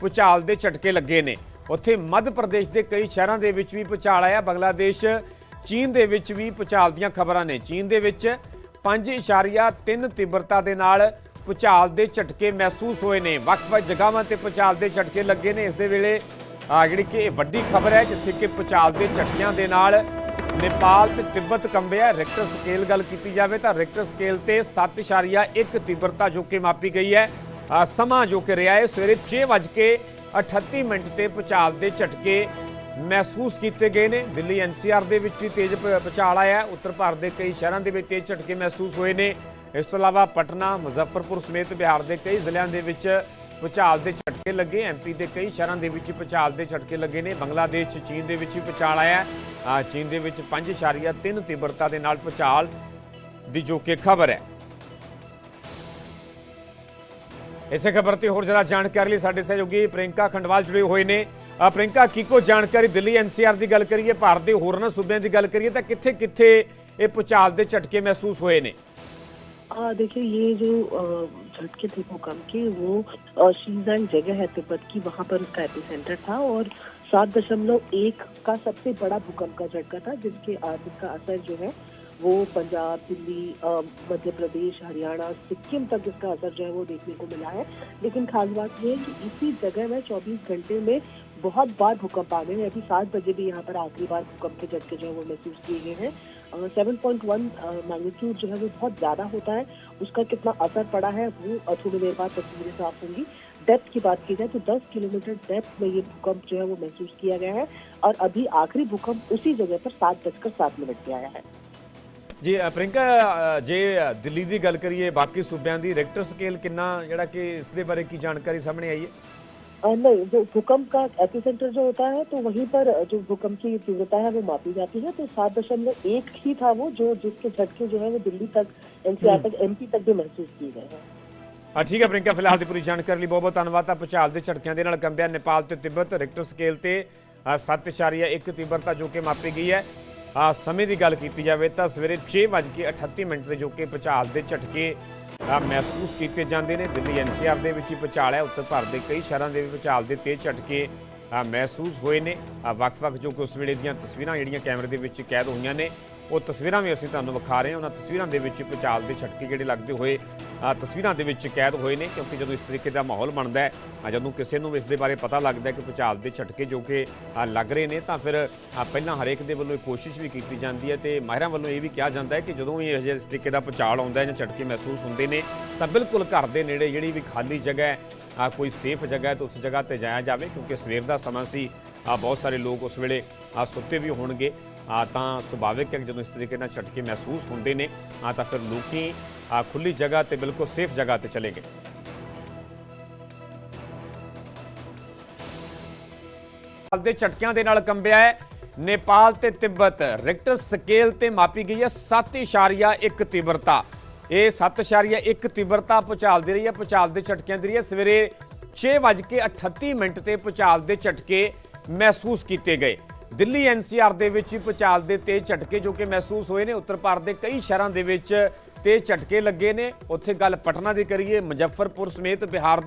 ਭੂਚਾਲ ਦੇ ਝਟਕੇ ਲੱਗੇ ਨੇ। ਉੱਥੇ ਮੱਧ ਪ੍ਰਦੇਸ਼ ਦੇ ਕਈ ਸ਼ਹਿਰਾਂ ਦੇ ਵਿੱਚ ਵੀ ਭੂਚਾਲ ਆਇਆ। ਬੰਗਲਾਦੇਸ਼, ਚੀਨ ਦੇ ਵਿੱਚ ਵੀ ਭੂਚਾਲ ਦੀਆਂ ਖਬਰਾਂ ਨੇ। ਚੀਨ ਦੇ ਵਿੱਚ 5.3 ਤੀਬਰਤਾ ਦੇ ਨਾਲ ਭੂਚਾਲ ਦੇ ਝਟਕੇ ਮਹਿਸੂਸ ਹੋਏ ਨੇ। ਵੱਖ-ਵੱਖ ਜਗ੍ਹਾਵਾਂ ਤੇ ਭੂਚਾਲ ਦੇ ਝਟਕੇ ਲੱਗੇ ਨੇ। ਇਸ ਦੇ ਵੇਲੇ ਆ ਜਿਹੜੀ ਕਿ ਇਹ ਵੱਡੀ ਖਬਰ ਹੈ, ਜਿੱਥੇ ਕਿ ਭੂਚਾਲ ਦੇ ਝਟਕਿਆਂ ਦੇ ਨਾਲ ਨੇਪਾਲ ਤੇ ਤਿੱਬਤ ਕੰਬਿਆ ਰਿਕਟਰ ਸਕੇਲ ਗੱਲ ਕੀਤੀ ਜਾਵੇ ਤਾਂ ਰਿਕਟਰ ਸਕੇਲ ਤੇ 7.1 ਤੀਬਰਤਾ ਜੋ ਕਿ ਮਾਪੀ ਗਈ ਹੈ। ਸਮਾਂ ਜੋ ਕਿ ਰਿਹਾ ਹੈ, ਸਵੇਰੇ 6:38 ਮਿੰਟ ਤੇ ਭੂਚਾਲ ਦੇ ਝਟਕੇ ਮਹਿਸੂਸ ਕੀਤੇ ਗਏ ਨੇ। ਦਿੱਲੀ ਐਨਸੀਆਰ ਦੇ ਵਿੱਚ ਵੀ ਤੇਜ਼ ਭ- ਆਇਆ। ਉੱਤਰ ਭਾਰਤ ਦੇ ਕਈ ਸ਼ਹਿਰਾਂ ਦੇ ਵਿੱਚ ਤੇਜ਼ ਝਟਕੇ ਮਹਿਸੂਸ ਹੋਏ ਨੇ। ਇਸ ਤੋਂ ਇਲਾਵਾ ਪਟਨਾ, ਮੁਜ਼ੱਫਰਪੁਰ ਸਮੇਤ ਬਿਹਾਰ ਦੇ ਕਈ ਜ਼ਿਲ੍ਹਿਆਂ ਦੇ ਵਿੱਚ ਭੂਚਾਲ ਦੇ ਝਟਕੇ ਲੱਗੇ। ਐਮਪੀ ਦੇ ਕਈ ਸ਼ਹਿਰਾਂ ਦੇ ਵਿੱਚ ਭੂਚਾਲ ਦੇ ਝਟਕੇ ਲੱਗੇ ਨੇ। ਬੰਗਲਾਦੇਸ਼ 'ਚ ਚੀਨ ਦੇ ਵਿੱਚ ਵੀ ਭੂਚਾਲ ਆਇਆ ਚੀਨ ਦੇ ਵਿੱਚ 5.3 ਤੀਬਰਤਾ ਦੇ ਨਾਲ ਭੂਚਾਲ ਦੀ ਜੋ ਕਿ ਖਬਰ ਹੈ। ਇਸੇ ਖਬਰ ਤੇ ਹੋਰ ਜ਼ਿਆਦਾ ਜਾਣਕਾਰੀ ਲਈ ਸਾਡੇ ਸਹਿਯੋਗੀ ਪ੍ਰਿੰਕਾ ਖੰਡਵਾਲ ਜੁੜੇ ਹੋਏ ਨੇ। ਅ, ਪ੍ਰਿੰਕਾ ਕੀ ਕੋ ਜਾਣਕਾਰੀ ਦਿੱਲੀ ਐਨਸੀਆਰ ਦੀ ਗੱਲ ਕਰੀਏ ਭਾਰਤ ਦੇ ਹੋਰਨਾਂ ਸੂਬਿਆਂ ਦੀ ਗੱਲ ਕਰੀਏ ਤਾਂ ਕਿੱਥੇ ਕਿੱਥੇ ਇਹ ਭੂਚਾਲ ਦੇ ਝਟਕੇ ਮਹਿਸੂਸ ਹੋਏ ਨੇ? देखिए, ये जो झटके थे भूकंप के, वो शीजान जगह है तिब्बत की, वहाँ पर उसका एपी सेंटर था और सात दशमलव एक का सबसे बड़ा भूकंप का झटका था, जिसके जिसका असर जो है, वो पंजाब, दिल्ली मध्य प्रदेश, हरियाणा, सिक्किम तक इसका असर जो है, वो देखने को मिला है। लेकिन खास बात ये है कि इसी जगह में 24 घंटे में बहुत बार भूकंप आ गए अभी सात बजे भी यहाँ पर आखिरी बार भूकंप के झटके जो है, वो महसूस किए गए हैं। सेवन पॉइंट वन मैग्नीट्यूड जो है वो बहुत ज्यादा होता है उसका कितना असर पड़ा है वो अ, थोड़ी देर बाद तस्वीरें साफ होंगी डेप्थ की बात की जाए तो 10 किलोमीटर डेप्थ में ये भूकंप जो है वो महसूस किया गया है और अभी आखिरी भूकंप उसी जगह पर सात बजकर सात मिनट पे आया है ਜੀ ਅ, ਪ੍ਰਿੰਕਾ ਅ, ਜੇ ਅ, ਦਿੱਲੀ ਦੀ ਗੱਲ ਕਰੀਏ ਬਾਕੀ ਸੂਬਿਆਂ ਦੀ ਰੈਕਟਰ ਸਕੇਲ ਕਿੰਨਾ ਜਿਹੜਾ ਕਿ ਇਸ ਦੇ ਬਾਰੇ ਕੀ ਜਾਣਕਾਰੀ ਸਾਹਮਣੇ ਆਈ ਹੈ अ, नहीं जो भूकंप का एपिसेंटर जो होता है तो वहीं पर जो भूकंप की तीव्रता है वो मापी जाती है तो सात दशमलव एक ही था वो जो जिसके झटके जो है वो दिल्ली तक एनसीआर तक एमपी तक भी महसूस किए गए हैं ਆ ਠੀਕ ਹੈ ਪ੍ਰਿੰਕਾ ਫਿਲਹਾਲ ਦੀ ਪੂਰੀ ਜਾਣਕਾਰੀ ਲਈ ਬਹੁਤ ਬਹੁਤ ਧੰਨਵਾਦ ਤਾਂ ਭੁਚਾਲ ਦੇ ਝਟਕਿਆਂ ਦੇ ਨਾਲ ਕੰਬਿਆ ਨੇਪਾਲ ਤੇ ਤਿੱਬਤ ਰਿਕਟਰ ਸਕੇਲ ਤੇ ਅ, 7.1 ਤੀਬਰਤਾ ਜੋ ਕਿ ਮਾਪੀ ਗਈ ਹੈ ਆ ਸਮੇਂ ਦੀ ਗੱਲ ਕੀਤੀ ਜਾਵੇ ਤਾਂ ਸਵੇਰੇ 6:38 ਮਿੰਟ ਤੇ ਜੋ ਕਿ ਭੁਚਾਲ ਦੇ ਝਟਕੇ ਅ, ਮਹਿਸੂਸ ਕੀਤੇ ਜਾਂਦੇ ਨੇ। ਦਿੱਲੀ ਐਨਸੀਆਰ ਦੇ ਵਿੱਚ ਹੀ ਭੁਚਾਲ ਹੈ ਉੱਤਰ ਭਾਰਤ ਦੇ ਕਈ ਸ਼ਹਿਰਾਂ ਦੇ ਵੀ ਭੁਚਾਲ ਦੇ ਤੇਜ਼ ਝਟਕੇ ਮਹਿਸੂਸ ਹੋਏ ਨੇ। ਵੱਖ-ਵੱਖ ਜੋ ਕਿ ਉਸ ਵੇਲੇ ਦੀਆਂ ਤਸਵੀਰਾਂ ਜਿਹੜੀਆਂ ਕੈਮਰੇ ਦੇ ਵਿੱਚ ਕੈਦ ਹੋਈਆਂ ਨੇ। ਉਹ ਤਸਵੀਰਾਂ ਵੀ ਅਸੀਂ ਤੁਹਾਨੂੰ ਵਿਖਾ ਰਹੇ ਹਾਂ। ਉਹਨਾਂ ਤਸਵੀਰਾਂ ਦੇ ਵਿੱਚ ਭੁਚਾਲ ਦੇ ਝਟਕੇ ਜਿਹੜੇ ਲੱਗਦੇ ਹੋਏ ਤਸਵੀਰਾਂ ਦੇ ਵਿੱਚ ਕੈਦ ਹੋਏ ਨੇ ਕਿਉਂਕਿ ਜਦੋਂ ਇਸ ਤਰੀਕੇ ਦਾ ਮਾਹੌਲ ਬਣਦਾ ਹੈ ਜਦੋਂ ਕਿਸੇ ਨੂੰ ਇਸ ਦੇ ਬਾਰੇ ਪਤਾ ਲੱਗਦਾ ਹੈ ਕਿ ਭੁਚਾਲ ਦੇ ਝਟਕੇ ਜੋ ਕਿ ਲੱਗ ਰਹੇ ਨੇ, ਤਾਂ ਫਿਰ ਪਹਿਲਾਂ ਹਰੇਕ ਦੇ ਵੱਲੋਂ ਇਹ ਕੋਸ਼ਿਸ਼ ਵੀ ਕੀਤੀ ਜਾਂਦੀ ਹੈ ਤੇ ਮਾਹਿਰਾਂ ਵੱਲੋਂ ਇਹ ਵੀ ਕਿਹਾ ਜਾਂਦਾ ਹੈ ਕਿ ਜਦੋਂ ਵੀ ਇਹ ਜਿਹੇ ਇਸ ਤਰੀਕੇ ਦਾ ਭੁਚਾਲ ਆਉਂਦਾ ਹੈ ਜਾਂ ਝਟਕੇ ਮਹਿਸੂਸ ਹੁੰਦੇ ਨੇ, ਤਾਂ ਬਿਲਕੁਲ ਘਰ ਦੇ ਨੇੜੇ ਜਿਹੜੀ ਵੀ ਖਾਲੀ ਜਗ੍ਹਾ ਹੈ ਆ ਕੋਈ ਸੇਫ ਜਗ੍ਹਾ ਹੈ ਤਾਂ ਉਸ ਜਗ੍ਹਾ ਤੇ ਜਾਇਆ ਜਾਵੇ ਕਿਉਂਕਿ ਸਵੇਰ ਦਾ ਸਮਾਂ ਸੀ ਆ ਬਹੁਤ ਸਾਰੇ ਲੋਕ ਉਸ ਵੇਲੇ ਸੁੱਤੇ ਵੀ ਹੋਣਗੇ। ਤਾਂ ਸੁਭਾਵਿਕ ਹੈ ਕਿ ਜਦੋਂ ਇਸ ਤਰੀਕੇ ਨਾਲ ਝਟਕੇ ਮਹਿਸੂਸ ਹੁੰਦੇ ਨੇ, ਆ ਤਾਂ ਫਿਰ ਲੋਕੀ ਆ ਖੁੱਲੀ ਜਗ੍ਹਾ ਤੇ ਬਿਲਕੁਲ ਸੇਫ ਜਗ੍ਹਾ ਤੇ ਚਲੇ ਗਏ। ਨੇਪਾਲ ਦੇ ਝਟਕਿਆਂ ਦੇ ਨਾਲ ਕੰਬਿਆ ਹੈ, ਨੇਪਾਲ ਤੇ ਤਿੱਬਤ। ਰਿਕਟਰ ਸਕੇਲ ਤੇ ਮਾਪੀ ਗਈ ਹੈ 7.1 ਤੀਬਰਤਾ। ਇਹ 7.1 ਤੀਬਰਤਾ ਭੁਚਾਲ ਦੇ ਰਹੀ ਹੈ, ਭੁਚਾਲ ਦੇ ਝਟਕਿਆਂ ਦੀ ਰਹੀ ਹੈ। ਸਵੇਰੇ 6:38 ਮਿੰਟ ਤੇ ਭੁਚਾਲ ਦੇ ਝਟਕੇ ਮਹਿਸੂਸ ਕੀਤੇ ਗਏ। ਦਿੱਲੀ ਐਨਸੀਆਰ ਦੇ ਵਿੱਚ ਹੀ ਭੁਚਾਲ ਦੇ ਤੇਜ਼ ਝਟਕੇ ਜੋ ਕਿ ਮਹਿਸੂਸ ਹੋਏ ਨੇ। ਉੱਤਰ ਭਾਰਤ ਦੇ ਕਈ ਸ਼ਹਿਰਾਂ ਦੇ ਵਿੱਚ ਤੇਜ਼ ਝਟਕੇ ਲੱਗੇ ਨੇ। ਉੱਥੇ ਗੱਲ ਪਟਨਾ ਦੀ ਕਰੀਏ, ਮੁਜ਼ੱਫਰਪੁਰ ਸਮੇਤ ਬਿਹਾਰ